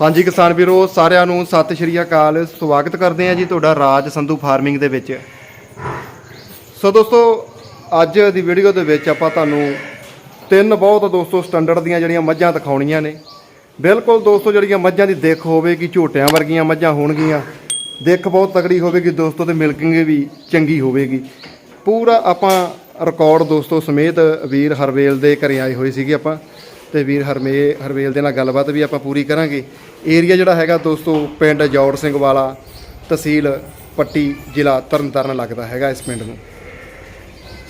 ਹਾਂਜੀ ਕਿਸਾਨ ਵੀਰੋ, ਸਾਰਿਆਂ ਨੂੰ ਸਤਿ ਸ਼੍ਰੀ ਅਕਾਲ। ਸਵਾਗਤ ਕਰਦੇ ਹਾਂ ਜੀ ਤੁਹਾਡਾ ਰਾਜ ਸੰਧੂ ਫਾਰਮਿੰਗ ਦੇ ਵਿੱਚ। ਸੋ ਦੋਸਤੋ, ਅੱਜ ਦੀ ਵੀਡੀਓ ਦੇ ਵਿੱਚ ਆਪਾਂ ਤੁਹਾਨੂੰ ਤਿੰਨ ਬਹੁਤ ਦੋਸਤੋ ਸਟੈਂਡਰਡ ਦੀਆਂ ਜਿਹੜੀਆਂ ਮੱਝਾਂ ਦਿਖਾਉਣੀਆਂ ਨੇ। ਬਿਲਕੁਲ ਦੋਸਤੋ, ਜਿਹੜੀਆਂ ਮੱਝਾਂ ਦੀ ਦਿੱਖ ਹੋਵੇਗੀ ਝੋਟਿਆਂ ਵਰਗੀਆਂ ਮੱਝਾਂ ਹੋਣਗੀਆਂ। ਦਿੱਖ ਬਹੁਤ ਤਕੜੀ ਹੋਵੇਗੀ ਦੋਸਤੋ, ਤੇ ਮਿਲਕਿੰਗ ਵੀ ਚੰਗੀ ਹੋਵੇਗੀ। ਪੂਰਾ ਆਪਾਂ ਰਿਕਾਰਡ ਦੋਸਤੋ ਸਮੇਤ ਵੀਰ ਹਰਵੇਲ ਦੇ ਘਰੇ ਆਏ ਹੋਏ ਸੀਗੇ ਆਪਾਂ। ਤੇ ਵੀਰ ਹਰਮੇ ਹਰਵੇਲ ਦੇ ਨਾਲ ਗੱਲਬਾਤ ਵੀ ਆਪਾਂ ਪੂਰੀ ਕਰਾਂਗੇ। ਏਰੀਆ ਜਿਹੜਾ ਹੈਗਾ ਦੋਸਤੋ, ਪਿੰਡ ਜੌੜ ਸਿੰਘ ਵਾਲਾ, ਤਹਿਸੀਲ ਪੱਟੀ ਜ਼ਿਲ੍ਹਾ ਤਰਨਤਾਰਨ ਲੱਗਦਾ ਹੈਗਾ ਇਸ ਪਿੰਡ ਨੂੰ।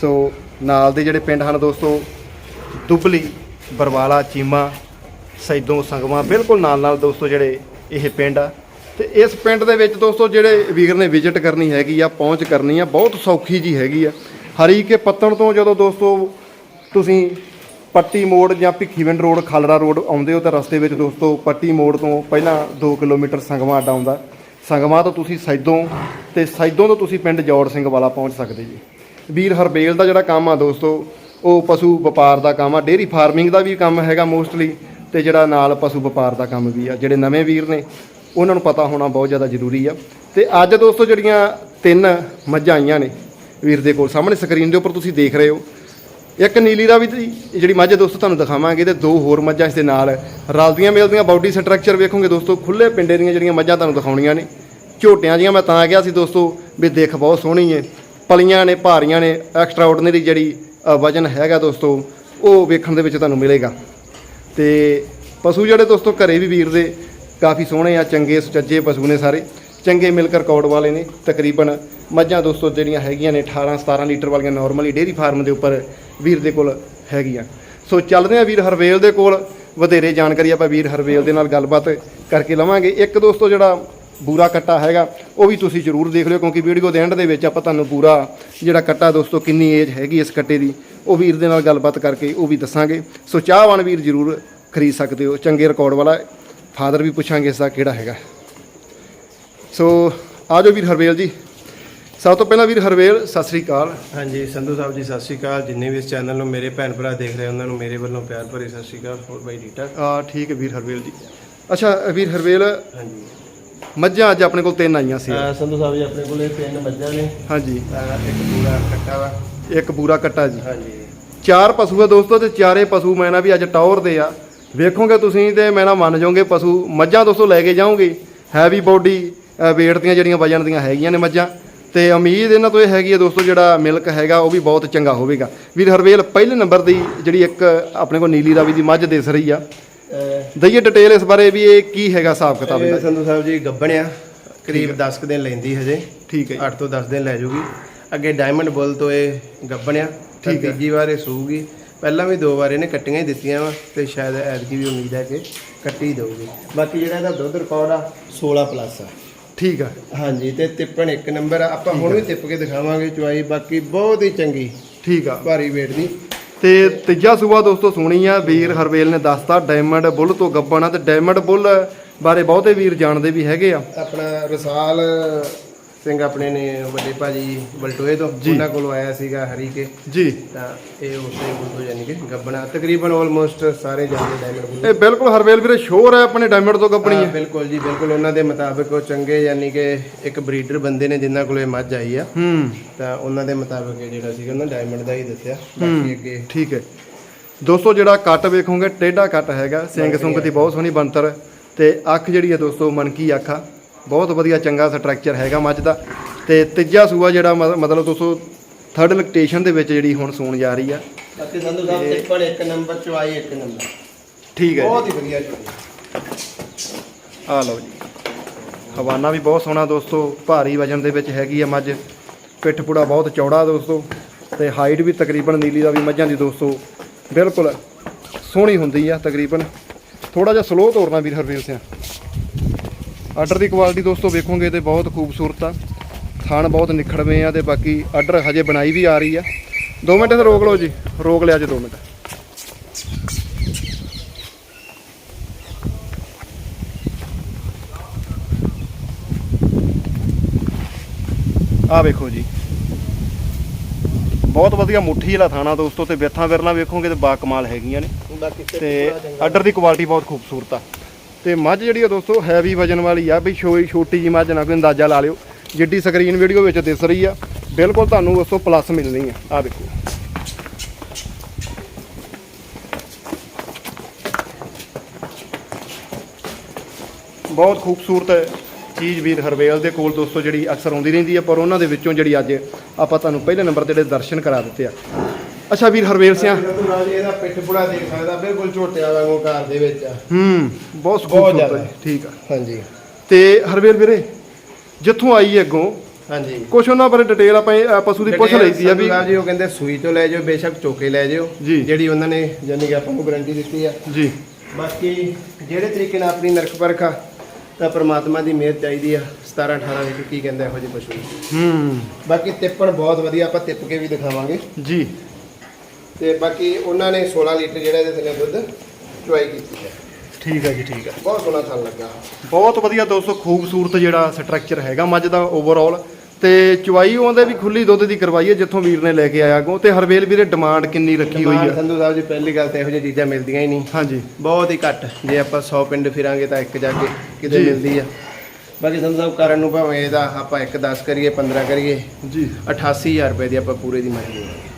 ਸੋ ਨਾਲ ਦੇ ਜਿਹੜੇ ਪਿੰਡ ਹਨ ਦੋਸਤੋ, ਦੁਬਲੀ, ਬਰਵਾਲਾ, ਚੀਮਾ, ਸੈਦੋਂ, ਸੰਗਵਾ, ਬਿਲਕੁਲ ਨਾਲ ਨਾਲ ਦੋਸਤੋ ਜਿਹੜੇ ਇਹ ਪਿੰਡ ਆ। ਤੇ ਇਸ ਪਿੰਡ ਦੇ ਵਿੱਚ ਦੋਸਤੋ ਜਿਹੜੇ ਵੀਰ ਨੇ ਵਿਜ਼ਿਟ ਕਰਨੀ ਹੈਗੀ ਆ, ਪਹੁੰਚ ਕਰਨੀ ਆ, ਬਹੁਤ ਸੌਖੀ ਜੀ ਹੈਗੀ ਆ। ਹਰੀਕੇ ਪੱਤਣ ਤੋਂ ਜਦੋਂ ਦੋਸਤੋ ਤੁਸੀਂ ਪੱਟੀ ਮੋੜ ਜਾਂ ਭਿੱਖੀਵਿੰਡ ਰੋਡ, ਖਾਲੜਾ ਰੋਡ ਆਉਂਦੇ ਹੋ ਤਾਂ ਰਸਤੇ ਵਿੱਚ ਦੋਸਤੋ, ਪੱਟੀ ਮੋੜ ਤੋਂ ਪਹਿਲਾਂ 2 ਕਿਲੋਮੀਟਰ ਸੰਗਮਾ ਅੱਡਾ ਆਉਂਦਾ। ਸੰਗਵਾ ਤੋਂ ਤੁਸੀਂ ਸੈਦੋਂ ਤੇ ਸੈਦੋਂ ਤੋਂ ਤੁਸੀਂ ਪਿੰਡ ਜੋੜ ਸਿੰਘ ਵਾਲਾ ਪਹੁੰਚ ਸਕਦੇ ਜੀ। ਵੀਰ ਹਰਬੇਲ ਦਾ ਜਿਹੜਾ ਕੰਮ ਆ ਦੋਸਤੋ, ਉਹ ਪਸ਼ੂ ਵਪਾਰ ਦਾ ਕੰਮ ਆ। ਡੇਰੀ ਫਾਰਮਿੰਗ ਦਾ ਵੀ ਕੰਮ ਹੈਗਾ ਮੋਸਟਲੀ ਤੇ ਜਿਹੜਾ ਨਾਲ ਪਸ਼ੂ ਵਪਾਰ ਦਾ ਕੰਮ ਵੀ ਆ। ਜਿਹੜੇ ਨਵੇਂ ਵੀਰ ਨੇ, ਉਹਨਾਂ ਨੂੰ ਪਤਾ ਹੋਣਾ ਬਹੁਤ ਜ਼ਿਆਦਾ ਜ਼ਰੂਰੀ ਆ। ਤੇ ਅੱਜ ਦੋਸਤੋ ਜਿਹੜੀਆਂ ਤਿੰਨ ਮੱਝਾਂ ਆਈਆਂ ਨੇ ਵੀਰ ਦੇ ਕੋਲ, ਸਾਹਮਣੇ ਸਕਰੀਨ ਦੇ ਉੱਪਰ ਤੁਸੀਂ ਦੇਖ ਰਹੇ ਹੋ। ਇੱਕ ਨੀਲੀ ਰਾਵੀ ਦੀ ਜਿਹੜੀ ਮੱਝ ਦੋਸਤੋ ਤੁਹਾਨੂੰ ਦਿਖਾਵਾਂਗੇ ਤੇ ਦੋ ਹੋਰ ਮੱਝਾਂ ਇਸ ਦੇ ਨਾਲ। ਰਲਦੀਆਂ ਮਿਲਦੀਆਂ ਬਾਡੀ ਸਟਰਕਚਰ ਵੇਖੋਗੇ ਦੋਸਤੋ ਖੁੱਲੇ ਪਿੰਡੇ ਦੀਆਂ ਜਿਹੜੀਆਂ ਮੱਝਾਂ ਤੁਹਾਨੂੰ ਦਿਖਾਉਣੀਆਂ ਨੇ। ਝੋਟਿਆਂ ਦੀਆਂ ਮੈਂ ਤਾਂ ਗਿਆ ਸੀ ਦੋਸਤੋ ਵੀ ਦੇਖ ਬਹੁਤ ਸੋਹਣੀ ਹੈ ਪਲੀਆਂ ਨੇ, ਭਾਰੀਆਂ ਨੇ ਐਕਸਟਰਾ ਆਰਡੀਨਰੀ ਜਿਹੜੀ ਵਜਨ ਹੈਗਾ ਦੋਸਤੋ, ਉਹ ਵੇਖਣ ਦੇ ਵਿੱਚ ਤੁਹਾਨੂੰ ਮਿਲੇਗਾ। ਤੇ ਪਸ਼ੂ ਜਿਹੜੇ ਦੋਸਤੋ ਘਰੇ ਵੀ ਵੀਰ ਦੇ ਕਾਫੀ ਸੋਹਣੇ ਆ, ਚੰਗੇ ਸੁਚੱਜੇ ਪਸ਼ੂ ਨੇ ਸਾਰੇ। ਚੰਗੇ ਮਿਲਕ ਰਿਕਾਰਡ ਵਾਲੇ ਨੇ ਤਕਰੀਬਨ ਮੱਝਾਂ ਦੋਸਤੋ ਜਿਹੜੀਆਂ ਹੈਗੀਆਂ ਨੇ 18 17 ਲੀਟਰ ਵਾਲੀਆਂ ਨਾਰਮਲੀ ਡੇਰੀ ਫਾਰਮ ਦੇ ਉੱਪਰ ਵੀਰ ਦੇ ਕੋਲ ਹੈਗੀਆਂ। ਸੋ ਚੱਲਦੇ ਆ ਵੀਰ ਹਰਵੇਲ ਦੇ ਕੋਲ। ਵਧੇਰੇ ਜਾਣਕਾਰੀ ਆਪਾਂ ਵੀਰ ਹਰਵੇਲ ਦੇ ਨਾਲ ਗੱਲਬਾਤ ਕਰਕੇ ਲਵਾਂਗੇ। ਇੱਕ ਦੋਸਤੋ ਜਿਹੜਾ ਬੂਰਾ ਕੱਟਾ ਹੈਗਾ, ਉਹ ਵੀ ਤੁਸੀਂ ਜ਼ਰੂਰ ਦੇਖ ਲਿਓ ਕਿਉਂਕਿ ਵੀਡੀਓ ਦੇ ਐਂਡ ਦੇ ਵਿੱਚ ਆਪਾਂ ਤੁਹਾਨੂੰ ਪੂਰਾ ਜਿਹੜਾ ਕੱਟਾ ਦੋਸਤੋ ਕਿੰਨੀ ਏਜ ਹੈਗੀ ਇਸ ਕੱਟੇ ਦੀ, ਉਹ ਵੀਰ ਦੇ ਨਾਲ ਗੱਲਬਾਤ ਕਰਕੇ ਉਹ ਵੀ ਦੱਸਾਂਗੇ। ਸੋ ਚਾਹਵਾਨ ਵੀਰ ਜ਼ਰੂਰ ਖਰੀਦ ਸਕਦੇ ਹੋ। ਚੰਗੇ ਰਿਕਾਰਡ ਵਾਲਾ ਫਾਦਰ ਵੀ ਪੁੱਛਾਂਗੇ ਇਸ ਦਾ ਕਿਹੜਾ ਹੈਗਾ। ਸੋ ਆਜੋ ਵੀਰ ਹਰਵੇਲ ਜੀ ਸਭ ਤੋਂ ਪਹਿਲਾਂ ਵੀਰ ਹਰਵੇਲ ਸਤਿ ਸ੍ਰੀ ਅਕਾਲ। ਹਾਂਜੀ ਸੰਧੂ ਸਾਹਿਬ ਜੀ ਸਤਿ ਸ਼੍ਰੀ ਅਕਾਲ। ਜਿੰਨੇ ਵੀ ਇਸ ਚੈਨਲ ਨੂੰ ਮੇਰੇ ਭੈਣ ਭਰਾ ਦੇਖ ਰਹੇ ਉਹਨਾਂ ਨੂੰ ਮੇਰੇ ਵੱਲੋਂ ਪਿਆਰ ਭਰੀ ਸਤਿ ਸ਼੍ਰੀ ਅਕਾਲ ਹੋਰ ਬਾਈ ਡੀਟਾ ਆ ਠੀਕ ਹੈ ਵੀਰ ਹਰਵੇਲ ਜੀ। ਅੱਛਾ ਵੀਰ ਹਰਵੇਲ ਹਾਂਜੀ। ਮੱਝਾਂ ਅੱਜ ਆਪਣੇ ਕੋਲ ਤਿੰਨ ਆਈਆਂ ਸੀ। ਸੰਧੂ ਸਾਹਿਬ ਜੀ ਆਪਣੇ ਕੋਲੇ ਤਿੰਨ ਮੱਝਾਂ ਨੇ। ਹਾਂਜੀ। ਇੱਕ ਪੂਰਾ ਕੱਟਾ ਵਾ। ਇੱਕ ਬੂਰਾ ਕੱਟਾ ਜੀ। ਹਾਂਜੀ। ਚਾਰ ਪਸ਼ੂ ਆ ਦੋਸਤੋ ਤੇ ਚਾਰੇ ਪਸ਼ੂ ਮੈਂ ਨਾ ਵੀ ਅੱਜ ਟੌਰ ਦੇ ਆ। ਵੇਖੋਗੇ ਤੁਸੀਂ ਤੇ ਮੈਂ ਨਾ ਮੰਨ ਜਾਓਗੇ ਪਸ਼ੂ। ਮੱਝਾਂ ਦੋਸਤੋ ਲੈ ਕੇ ਜਾਓਗੇ। ਹੈਵੀ ਬੋਡੀ weight ਦੀਆਂ ਜਿਹੜੀਆਂ ਵਜਨ ਦੀਆਂ ਹੈਗੀਆਂ ਨੇ ਮੱਝਾਂ। ਤੇ ਉਮੀਦ ਇਹਨਾਂ ਤੋਂ ਇਹ ਹੈਗੀ ਹੈ ਦੋਸਤੋ ਜਿਹੜਾ ਮਿਲਕ ਹੈਗਾ ਉਹ ਵੀ ਬਹੁਤ ਚੰਗਾ ਹੋਵੇਗਾ। ਵੀਰ ਹਰਵੇਲ ਪਹਿਲੇ ਨੰਬਰ ਦੀ ਜਿਹੜੀ ਇੱਕ ਆਪਣੇ ਕੋਲ ਨੀਲੀ ਰਾਵੀ ਦੀ ਮੱਝ ਦਿਸ ਰਹੀ ਆ। ਦਈਏ ਡਿਟੇਲ ਇਸ ਬਾਰੇ ਵੀ ਇਹ ਕੀ ਹੈਗਾ ਹਿਸਾਬ ਕਿਤਾਬ ਇਹ ਇਹਦਾ ਸੰਧੂ ਸਾਹਿਬ ਜੀ ਗੱਬਣਿਆ ਕਰੀਬ 10 ਕੁ ਦਿਨ ਲੈਂਦੀ ਹਜੇ। ਠੀਕ ਹੈ ਜੀ। 8 ਤੋਂ 10 ਦਿਨ ਲੈ ਜਾਊਗੀ ਅੱਗੇ ਡਾਇਮੰਡ ਬੁੱਲ ਤੋਂ ਇਹ ਗੱਬਣਿਆ ਠੀਕ ਹੈ। ਤੀਜੀ ਵਾਰ ਇਹ ਸੂਗੀ ਪਹਿਲਾਂ ਵੀ ਦੋ ਵਾਰ ਇਹਨੇ ਕੱਟੀਆਂ ਹੀ ਦਿੱਤੀਆਂ ਵਾ ਤੇ ਸ਼ਾਇਦ ਐਤਕੀ ਵੀ ਉਮੀਦ ਹੈ ਕਿ ਕੱਟੀ ਦਊਗੀ। ਬਾਕੀ ਜਿਹੜਾ ਇਹਦਾ ਦੁੱਧ ਰਿਕਾਰਡ ਆ 16 ਪਲੱਸ ਆ। ਠੀਕ ਆ। ਹਾਂਜੀ ਤੇ ਤਿੱਪਣ ਇੱਕ ਨੰਬਰ ਆ। ਆਪਾਂ ਹੁਣ ਵੀ ਤਿੱਪ ਕੇ ਦਿਖਾਵਾਂਗੇ ਚੁਆਈ ਬਾਕੀ ਬਹੁਤ ਹੀ ਚੰਗੀ ਠੀਕ ਆ। ਭਾਰੀ ਵੇਟ ਦੀ। ਤੇ ਤੀਜਾ ਸੂਆ ਦੋਸਤੋ ਸੁਣੀ ਆ ਵੀਰ ਹਰਵੇਲ ਨੇ ਦੱਸਤਾ ਡਾਇਮੰਡ ਬੁੱਲ ਤੋਂ ਗੱਬਣਾ ਤੇ ਡਾਇਮੰਡ ਬੁੱਲ ਬਾਰੇ ਬਹੁਤੇ ਵੀਰ ਜਾਣਦੇ ਵੀ ਹੈਗੇ ਆ। ਆਪਣਾ ਰਸਾਲ ਸਿੰਘ ਆਪਣੇ ਨੇ ਵੱਡੇ ਭਾਜੀ ਬਲਟੋਏ ਤੋਂ ਉਹਨਾਂ ਕੋਲੋਂ ਆਇਆ ਸੀਗਾ ਹਰੀ ਕੇ ਜੀ। ਤਾਂ ਇਹ ਉਸੇ ਕੋਲ ਯਾਨੀ ਕਿ ਗੱਬਣਾ ਤਕਰੀਬਨ ਆਲਮੋਸਟ ਸਾਰੇ ਜਾਣਦੇ ਡਾਇਮੰਡ ਬੁੱਲ ਇਹ ਬਿਲਕੁਲ ਹਰਵੇਲ ਵੀਰੇ ਸ਼ੋਰ ਹੈ ਆਪਣੇ ਡਾਇਮੰਡ ਤੋਂ ਹਾਂ, ਹੈ। ਬਿਲਕੁਲ ਜੀ ਬਿਲਕੁਲ ਉਹਨਾਂ ਦੇ ਮੁਤਾਬਕ ਉਹ ਚੰਗੇ ਯਾਨੀ ਕਿ ਇੱਕ ਬਰੀਡਰ ਬੰਦੇ ਨੇ ਜਿਨ੍ਹਾਂ ਕੋਲ ਇਹ ਮੱਝ ਆਈ ਆ। ਹੂੰ। ਤਾਂ ਉਹਨਾਂ ਦੇ ਮੁਤਾਬਕ ਇਹ ਜਿਹੜਾ ਸੀਗਾ ਉਹਨਾਂ ਡਾਇਮੰਡ ਦਾ ਹੀ ਦੱਸਿਆ। ਬਾਕੀ ਅੱਗੇ ਠੀਕ ਹੈ। ਦੋਸਤੋ ਜਿਹੜਾ ਕੱਟ ਵੇਖੋਗੇ ਟੇਢਾ ਕੱਟ ਹੈਗਾ। ਸਿੰਘ ਸੁੰਗ ਦੀ ਬਹੁਤ ਸੋਹਣੀ ਬਣਤਰ ਤੇ ਅੱਖ ਜਿਹੜੀ ਹੈ ਦੋਸਤੋ ਮਨਕੀ ਅੱਖ ਆ। ਬਹੁਤ ਵਧੀਆ ਚੰਗਾ ਸਟਰਕਚਰ ਹੈਗਾ ਮੱਝ ਦਾ। ਤੇ ਤੀਜਾ ਸੂਆ ਜਿਹੜਾ ਮ- ਮਤਲਬ ਦੋਸਤੋ ਥਰਡ ਲੈਕਟੇਸ਼ਨ ਦੇ ਵਿੱਚ ਜਿਹੜੀ ਹੁਣ ਸੂਣ ਜਾ ਰਹੀ ਆ। ਬਾਕੀ ਸੰਧੂ ਸਾਹਿਬ ਤਿੱਪਣ ਇੱਕ ਨੰਬਰ ਚੁਆਈ ਇੱਕ ਨੰਬਰ। ਠੀਕ ਹੈ ਬਹੁਤ ਹੀ ਵਧੀਆ ਚੁਆਈ ਆ ਲਓ ਜੀ। ਹਵਾਨਾ ਵੀ ਬਹੁਤ ਸੋਹਣਾ ਦੋਸਤੋ ਭਾਰੀ ਵਜਨ ਦੇ ਵਿੱਚ ਹੈਗੀ ਆ ਮੱਝ। ਪਿੱਠ ਪੁੜਾ ਬਹੁਤ ਚੌੜਾ ਦੋਸਤੋ ਤੇ ਹਾਈਟ ਵੀ ਤਕਰੀਬਨ ਨੀਲੀ ਦਾ ਵੀ ਮੱਝਾਂ ਦੀ ਦੋਸਤੋ ਬਿਲਕੁਲ ਸੋਹਣੀ ਹੁੰਦੀ ਆ ਤਕਰੀਬਨ। ਥੋੜਾ ਜਿਹਾ ਸਲੋ ਤੋਰਨਾ ਵੀਰ ਹਰਵੀਰ ਸਿੰਘ ਆਰਡਰ ਦੀ ਕੁਆਲਿਟੀ ਦੋਸਤੋ ਵੇਖੋਗੇ ਤੇ ਬਹੁਤ ਖੂਬਸੂਰਤ ਆ। ਥਣ ਬਹੁਤ ਨਿਖੜਵੇਂ ਆ ਤੇ ਬਾਕੀ ਆਰਡਰ ਹਜੇ ਬਣਾਈ ਵੀ ਆ ਰਹੀ ਆ। 2 ਮਿੰਟ ਤੇ ਰੋਕ ਲਓ ਜੀ। ਰੋਕ ਲਿਆ ਜੀ 2 ਮਿੰਟ। ਆ ਵੇਖੋ ਜੀ। ਬਹੁਤ ਵਧੀਆ ਮੁੱਠੀ ਵਾਲਾ ਥਾਣਾ ਦੋਸਤੋ ਤੇ ਵੇਥਾਂ ਵਿਰਲਾ ਵੇਖੋਗੇ ਤੇ ਬਾ ਕਮਾਲ ਹੈਗੀਆਂ ਨੇ। ਤੇ ਆਰਡਰ ਦੀ ਕੁਆਲਿਟੀ ਬਹੁਤ ਖੂਬਸੂਰਤ ਆ। ਤੇ ਮੱਝ ਜਿਹੜੀ ਆ ਦੋਸਤੋ ਹੈਵੀ ਵਜਨ ਵਾਲੀ ਆ ਵੀ ਛੋ- ਛੋਟੀ ਜੀ ਮੱਝ ਨਾ ਕੋਈ ਅੰਦਾਜ਼ਾ ਲਾ ਲਿਓ। ਜਿੱਡੀ ਸਕਰੀਨ ਵੀਡੀਓ ਵਿੱਚ ਦਿਸ ਰਹੀ ਆ, ਬਿਲਕੁਲ ਤੁਹਾਨੂੰ ਉਸ ਤੋਂ ਪਲੱਸ ਮਿਲਣੀ ਆ। ਆ ਦੇਖੋ। ਬਹੁਤ ਖੂਬਸੂਰਤ ਚੀਜ਼ ਵੀਰ ਹਰਵੇਲ ਦੇ ਕੋਲ ਦੋਸਤੋ, ਜਿਹੜੀ ਅਕਸਰ ਆਉਂਦੀ ਰਹਿੰਦੀ ਹੈ ਪਰ ਉਹਨਾਂ ਦੇ ਵਿੱਚੋਂ ਜਿਹੜੀ ਅੱਜ ਆਪਾਂ ਤੁਹਾਨੂੰ ਪਹਿਲੇ ਨੰਬਰ ਤੇ ਜਿਹੜੇ ਦਰਸ਼ਨ ਕਰਾ ਦਿੱਤੇ ਆ। ਅੱਛਾ ਵੀਰ ਹਰਵੇਲ ਜੀ ਇਹਦਾ ਪਿੱਠ ਪੁੜਾ ਦੇਖ ਸਕਦਾ ਬਿਲਕੁਲ ਝੋਟਿਆਂ ਵਾਂਗੂ ਘਰ ਦੇ ਵਿੱਚ ਆ। ਹੂੰ ਬਹੁਤ ਬਹੁਤ ਜ਼ਿਆਦਾ। ਠੀਕ ਆ। ਹਾਂਜੀ। ਤੇ ਹਰਵੇਲ ਵੀਰੇ ਜਿੱਥੋਂ ਆਈ ਹੈ ਅੱਗੋਂ ਹਾਂਜੀ। ਕੁਛ ਉਹਨਾਂ ਬਾਰੇ ਡਿਟੇਲ ਆਪਾਂ ਇਹ, ਅ, ਪਸ਼ੂ ਦੀ ਪੁੱਛ ਲਈ ਸੀ ਆ ਵੀ ਸਾਹਿਬ ਜੀ ਉਹ ਕਹਿੰਦੇ ਸੂਈ ਤੋਂ ਲੈ ਜਾਓ ਬੇਸ਼ੱਕ ਚੋਕੇ ਲੈ ਜਾਓ ਜੀ। ਜਿਹੜੀ ਉਹਨਾਂ ਨੇ ਜਾਨੀ ਕਿ ਆਪਾਂ ਨੂੰ ਗਾਰੰਟੀ ਦਿੱਤੀ ਆ। ਜੀ। ਬਾਕੀ ਜਿਹੜੇ ਤਰੀਕੇ ਨਾਲ ਆਪਣੀ ਨਰਕ ਪਰਖਾ ਤਾਂ ਪ੍ਰਮਾਤਮਾ ਦੀ ਮਿਹਰ ਚਾਹੀਦੀ ਆ 17 18 ਲੀਟਰ ਕੀ ਕਹਿੰਦਾ ਇਹੋ ਜਿਹੇ ਪਸ਼ੂ ਨੂੰ। ਹੂੰ। ਬਾਕੀ ਤਿੱਪਣ ਬਹੁਤ ਵਧੀਆ ਆਪਾਂ ਤਿੱਪ ਕੇ ਵੀ ਦਿਖਾਵਾਂਗੇ। ਜੀ। ਤੇ ਬਾਕੀ ਉਹਨਾਂ ਨੇ 16 ਲੀਟਰ ਜਿਹੜਾ ਇਹਦੇ ਥੱਲੇ ਦੁੱਧ ਚੁਆਈ ਕੀਤੀ ਹੈ। ਠੀਕ ਹੈ ਜੀ ਠੀਕ ਹੈ। ਬਹੁਤ ਸੋਹਣਾ ਥਣ ਲੱਗਾ। ਬਹੁਤ ਵਧੀਆ ਦੋਸਤੋ ਖੂਬਸੂਰਤ ਜਿਹੜਾ ਸਟਰਕਚਰ ਹੈਗਾ ਮੱਝ ਦਾ ਓਵਰਆਲ ਤੇ ਚੁਆਈ ਉਹਦੇ ਵੀ ਖੁੱਲੀ ਦੁੱਧ ਦੀ ਕਰਵਾਈ ਹੈ ਜਿੱਥੋਂ ਵੀਰ ਨੇ ਲੈ ਕੇ ਆਇਆ ਅੱਗੋਂ। ਤੇ ਹਰਵੇਲ ਵੀਰੇ ਡਿਮਾਂਡ ਕਿੰਨੀ ਰੱਖੀ ਹੋਈ ਹੈ? ਸੰਧੂ ਸਾਹਿਬ ਜੀ ਪਹਿਲੀ ਗੱਲ ਤਾਂ ਇਹੋ ਜਿਹੀ ਚੀਜ਼ਾਂ ਮਿਲਦੀਆਂ ਹੀ ਨਹੀਂ। ਹਾਂਜੀ। ਬਹੁਤ ਹੀ ਘੱਟ। ਜੇ ਆਪਾਂ 100 ਪਿੰਡ ਫਿਰਾਂਗੇ ਤਾਂ ਇੱਕ ਜਾ ਕੇ ਕਿਤੇ। ਮਿਲਦੀ ਆ। ਬਾਕੀ ਸੰਧੂ ਸਾਹਿਬ ਕਰਨ ਨੂੰ ਭਾਵੇਂ ਇਹਦਾ ਆਪਾਂ ਇੱਕ 10 ਕਰੀਏ 15 ਕਰੀਏ। ਜੀ। 88000 ਰੁਪਏ ਦੀ ਆਪਾਂ ਪੂਰੇ ਦੀ ਮੱਝ ਦੇਵਾਂਗੇ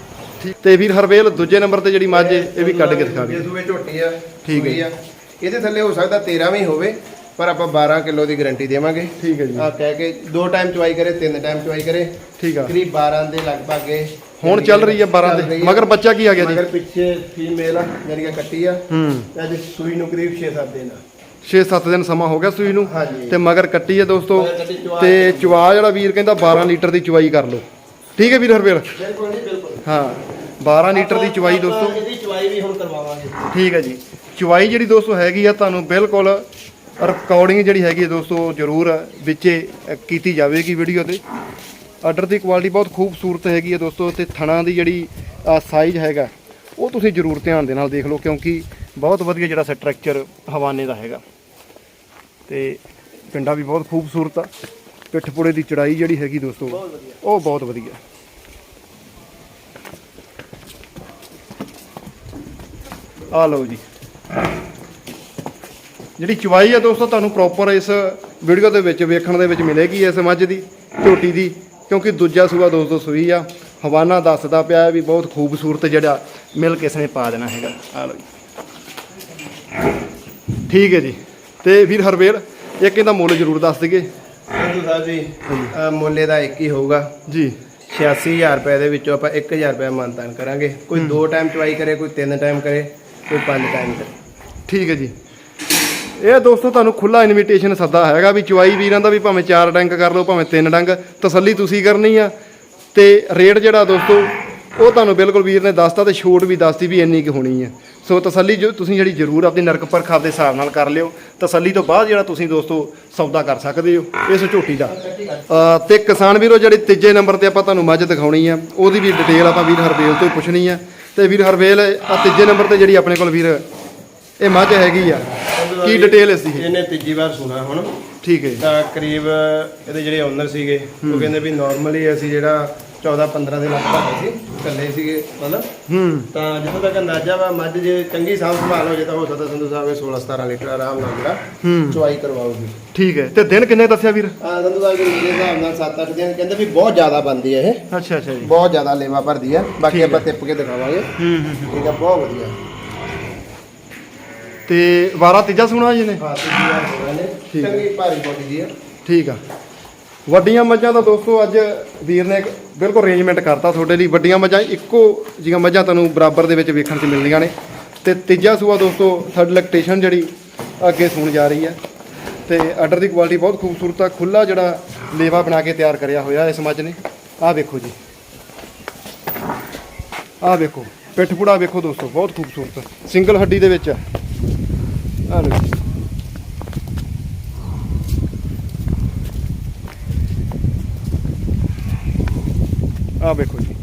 ਠੀਕ ਤੇ ਵੀਰ ਹਰਵੇਲ ਦੂਜੇ ਨੰਬਰ ਤੇ ਜਿਹੜੀ ਮੱਝ ਹੈ ਇਹ ਵੀ ਕੱਢ ਕੇ ਦਿਖਾ ਦਿਓ। ਸੂਏ ਝੋਟੀ ਆ ਠੀਕ ਹੈ ਸੂਈ ਆ। ਇਹਦੇ ਥੱਲੇ ਹੋ ਸਕਦਾ 13 ਵੀ ਹੋਵੇ ਪਰ ਆਪਾਂ 12 ਕਿਲੋ ਦੀ ਗਾਰੰਟੀ ਦੇਵਾਂਗੇ। ਠੀਕ ਹੈ ਜੀ। ਆ ਕਹਿ ਕੇ ਦੋ ਟਾਈਮ ਚੁਆਈ ਕਰੇ ਤਿੰਨ ਟਾਈਮ ਚੁਆਈ ਕਰੇ। ਠੀਕ ਆ। ਕਰੀਬ 12 ਦੇ ਲਗਭਗ ਇਹ ਹੁਣ ਚੱਲ ਰਹੀ ਹੈ 12 ਚੱਲ ਦੇ। ਹੈ। ਮਗਰ ਬੱਚਾ ਕੀ ਆ ਗਿਆ ਜੀ? ਮਗਰ ਪਿੱਛੇ ਫੀਮੇਲ ਆ ਜਿਹੜੀ ਕਿ ਕੱਟੀ ਆ। ਹੂੰ। ਅੱਜ ਸੂਈ ਨੂੰ ਕਰੀਬ 6-7 ਦਿਨ ਆ। 6-7 ਦਿਨ ਸਮਾਂ ਹੋ ਗਿਆ ਸੂਈ ਨੂੰ। ਹਾਂਜੀ। ਤੇ ਮਗਰ ਕੱਟੀ ਹੈ ਦੋਸਤੋ। ਮਗਰ ਕੱਟੀ ਚੁਆ ਤੇ ਚੁਆ ਜਿਹੜਾ ਵੀਰ ਕਹਿੰਦਾ 12 ਲੀਟਰ ਦੀ ਚੁਆਈ ਕਰ ਲਓ। ਠੀਕ ਹੈ ਵੀਰ ਹਰਵੇਲ? ਬਿਲਕੁਲ ਨਹੀਂ ਬਿਲਕੁਲ। ਹਾਂ 12 ਲੀਟਰ ਦੀ ਆਪਾਂ ਦੋਸਤੋ। ਇਹਦੀ ਚੁਆਈ ਵੀ ਹੁਣ ਕਰਵਾਵਾਂਗੇ। ਠੀਕ ਹੈ ਜੀ। ਚੁਆਈ ਜਿਹੜੀ ਦੋਸਤੋ ਹੈਗੀ ਆ ਤੁਹਾਨੂੰ ਬਿਲਕੁਲ ਰਿਕਾਰਡਿੰਗ ਜਿਹੜੀ ਹੈਗੀ ਦੋਸਤੋ ਜ਼ਰੂਰ ਵਿੱਚੇ ਕੀਤੀ ਜਾਵੇਗੀ ਵੀਡੀਓ ਤੇ। ਆਰਡਰ ਦੀ ਕੁਆਲਿਟੀ ਬਹੁਤ ਖੂਬਸੂਰਤ ਹੈਗੀ ਹੈ ਦੋਸਤੋ ਤੇ ਥਣਾ ਦੀ ਜਿਹੜੀ ਸਾਈਜ਼ ਹੈਗਾ ਉਹ ਤੁਸੀਂ ਜ਼ਰੂਰ ਧਿਆਨ ਦੇ ਨਾਲ ਦੇਖ ਲਓ ਕਿਉਂਕਿ ਬਹੁਤ ਵਧੀਆ ਜਿਹੜਾ ਸਟਰਕਚਰ ਹਵਾਨੇ ਦਾ ਹੈਗਾ। ਤੇ ਪਿੰਡਾ ਵੀ ਬਹੁਤ ਖੂਬਸੂਰਤ ਆ। ਪਿੱਠ ਪੁੜੇ ਦੀ ਚੜਾਈ ਜਿਹੜੀ ਹੈਗੀ ਦੋਸਤੋ ਉਹ ਬਹੁਤ ਵਧੀਆ। ਆ ਲਓ ਜੀ। ਜਿਹੜੀ ਚਵਾਈ ਆ ਦੋਸਤੋ ਤੁਹਾਨੂੰ ਪ੍ਰੋਪਰ ਇਸ ਵੀਡੀਓ ਦੇ ਵਿੱਚ ਵੇਖਣ ਦੇ ਵਿੱਚ ਮਿਲੇਗੀ ਇਸ ਮੱਝ ਦੀ ਝੋਟੀ ਦੀ ਕਿਉਂਕਿ ਦੂਜਾ ਸੂਆ ਦੋਸਤੋ ਸੂਈ ਆ। ਹਵਾਨਾ ਦੱਸਦਾ ਪਿਆ ਵੀ ਬਹੁਤ ਖੂਬਸੂਰਤ ਜਿਹੜਾ ਮਿਲਕ ਇਸ ਨੇ ਪਾ ਦੇਣਾ ਹੈਗਾ। ਆ ਲਓ ਜੀ। ਠੀਕ ਹੈ ਜੀ। ਤੇ ਵੀਰ ਹਰਵੇਲ ਇੱਕ ਇਹਦਾ ਮੁੱਲ ਜ਼ਰੂਰ ਦੱਸ ਦਈਏ। ਸਾਹਿਬ ਜੀ ਮੁੱਲੇ ਦਾ ਇੱਕ ਹੀ ਹੋਊਗਾ। ਜੀ। 86000 ਰੁਪਏ ਦੇ ਵਿੱਚੋਂ ਆਪਾਂ 1000 ਰੁਪਏ ਮਾਨਤਾਨ ਕਰਾਂਗੇ। ਕੋਈ ਦੋ ਟਾਈਮ ਚੁਆਈ ਕਰੇ ਕੋਈ ਤਿੰਨ ਟਾਈਮ ਕਰੇ। ਕੋਈ ਪੰਜ ਟਾਈਮ ਕਰੇ ਠੀਕ ਹੈ ਜੀ। ਇਹ ਦੋਸਤੋ ਤੁਹਾਨੂੰ ਖੁੱਲਾ ਇਨਵੀਟੇਸ਼ਨ ਸੱਦਾ ਹੈਗਾ ਵੀ ਚੁਆਈ ਵੀਰਾਂ ਦਾ ਵੀ ਭਾਵੇਂ ਚਾਰ ਡੰਗ ਕਰ ਲਓ ਭਾਵੇਂ ਤਿੰਨ ਡੰਗ ਤਸੱਲੀ ਤੁਸੀਂ ਕਰਨੀ ਆ। ਤੇ ਰੇਟ ਜਿਹੜਾ ਦੋਸਤੋ ਉਹ ਤੁਹਾਨੂੰ ਬਿਲਕੁਲ ਵੀਰ ਨੇ ਦੱਸਤਾ ਤੇ ਛੋਟ ਵੀ ਦੱਸਤੀ ਵੀ ਇੰਨੀ ਕੁ ਹੋਣੀ ਹੈ ਸੋ ਤਸੱਲੀ ਜੋ ਤੁਸੀਂ ਜਿਹੜੀ ਜ਼ਰੂਰ ਆਪਣੀ ਨਰਕ ਪਰਖਾ ਦੇ ਹਿਸਾਬ ਨਾਲ ਕਰ ਲਿਓ। ਤਸੱਲੀ ਤੋਂ ਬਾਅਦ ਜਿਹੜਾ ਤੁਸੀਂ ਦੋਸਤੋ ਸੌਦਾ ਕਰ ਸਕਦੇ ਹੋ ਇਸ ਝੋਟੀ ਦਾ। ਅ, ਤੇ ਕਿਸਾਨ ਵੀਰੋ ਜਿਹੜੇ ਤੀਜੇ ਨੰਬਰ ਤੇ ਆਪਾਂ ਤੁਹਾਨੂੰ ਮੱਝ ਦਿਖਾਉਣੀ ਆ ਉਹਦੀ ਵੀ ਡਿਟੇਲ ਆਪਾਂ ਵੀਰ ਹਰਵੇਲ ਤੋਂ ਪੁੱਛਣੀ ਆ। ਤੇ ਵੀਰ ਹਰਵੇਲ ਆ ਤੀਜੇ ਨੰਬਰ ਤੇ ਜਿਹੜੀ ਆਪਣੇ ਕੋਲ ਵੀਰ, ਇਹ ਮੱਝ ਹੈਗੀ ਆ। ਕੀ ਡਿਟੇਲ ਇਸ ਦੀ? ਇਹਨੇ ਤੀਜੀ ਵਾਰ ਸੁਣਾ ਹੁਣ। ਠੀਕ ਹੈ। ਤਾਂ ਕਰੀਬ ਇਹਦੇ ਜਿਹੜੇ ਓਨਰ ਸੀਗੇ ਉਹ ਕਹਿੰਦੇ ਵੀ ਨਾਰਮਲੀ ਅਸੀਂ ਜਿਹੜਾ 14 15 ਦੇ ਲਗਭਗ ਅਸੀਂ ਇਕੱਲੇ ਸੀਗੇ ਮਤਲਬ। ਹੂੰ। ਤਾਂ ਜਿੱਥੋਂ ਤੱਕ ਅੰਦਾਜ਼ਾ ਵਾ ਮੱਝ ਜੇ ਚੰਗੀ ਸਾਂਭ ਸੰਭਾਲ ਹੋ ਜੇ ਤਾਂ ਹੋ ਸਕਦਾ ਸੰਧੂ ਸਾਹਿਬ ਇਹ 16 17 ਲੀਟਰ ਆਰਾਮ ਨਾਲ ਜਿਹੜਾ ਹੂੰ। ਚੁਆਈ ਕਰਵਾਉਗੀ। ਠੀਕ ਹੈ। ਤੇ ਦਿਨ ਕਿੰਨੇ ਦੱਸਿਆ ਵੀਰ? ਆ ਸੰਧੂ ਸਾਹਿਬ ਜੀ ਮੇਰੇ ਹਿਸਾਬ ਨਾਲ 7-8 ਦਿਨ ਕਹਿੰਦੇ ਵੀ ਬਹੁਤ ਜ਼ਿਆਦਾ ਬੰਦੀ ਹੈ ਇਹ। ਅੱਛਾ ਅੱਛਾ ਜੀ। ਬਹੁਤ ਜ਼ਿਆਦਾ ਲੇਵਾ ਭਰਦੀ ਹੈ। ਬਾਕੀ ਆਪਾਂ ਤਿੱਪ ਕੇ ਦਿਖਾਵਾਂਗੇ। ਹੂੰ ਹੂੰ ਠੀਕ ਆ ਬਹੁਤ ਵਧੀਆ। ਤੇ ਵਾਰਾ ਤੀਜਾ ਸੁਣਾ ਜੀ ਨੇ? ਹਾਂ ਠੀਕ ਹੈ। ਚੰਗੀ ਭਾਰੀ ਬੋਡੀ ਦੀ ਹੈ ਠੀਕ ਆ। ਵੱਡੀਆਂ ਮੱਝਾਂ ਦਾ ਦੋਸਤੋ ਅੱਜ ਵੀਰ ਨੇ ਇੱਕ ਬਿਲਕੁਲ ਅਰੇਂਜਮੈਂਟ ਕਰਤਾ ਤੁਹਾਡੇ ਲਈ। ਵੱਡੀਆਂ ਮੱਝਾਂ ਇੱਕੋ ਜਿਹੀਆਂ ਮੱਝਾਂ ਤੁਹਾਨੂੰ ਬਰਾਬਰ ਦੇ ਵਿੱਚ ਵੇਖਣ 'ਚ ਮਿਲਦੀਆਂ ਨੇ। ਤੇ ਤੀਜਾ ਸੂਆ ਦੋਸਤੋ ਥਰਡ ਲੈਕਟੇਸ਼ਨ ਜਿਹੜੀ ਅੱਗੇ ਸੁਣ ਜਾ ਰਹੀ ਹੈ। ਤੇ ਆਰਡਰ ਦੀ ਕੁਆਲਿਟੀ ਬਹੁਤ ਖੂਬਸੂਰਤ ਆ। ਖੁੱਲਾ ਜਿਹੜਾ ਲੇਵਾ ਬਣਾ ਕੇ ਤਿਆਰ ਕਰਿਆ ਹੋਇਆ ਇਸ ਮੱਝ ਨੇ। ਆਹ ਵੇਖੋ ਜੀ। ਆਹ ਵੇਖੋ। ਪਿੱਠ ਪੁੜਾ ਵੇਖੋ ਦੋਸਤੋ ਬਹੁਤ ਖੂਬਸੂਰਤ। ਸਿੰਗਲ ਹੱਡੀ ਦੇ ਵਿੱਚ ਆ। ਲਓ ਜੀ ਆਹ ਵੇਖੋ ਜੀ।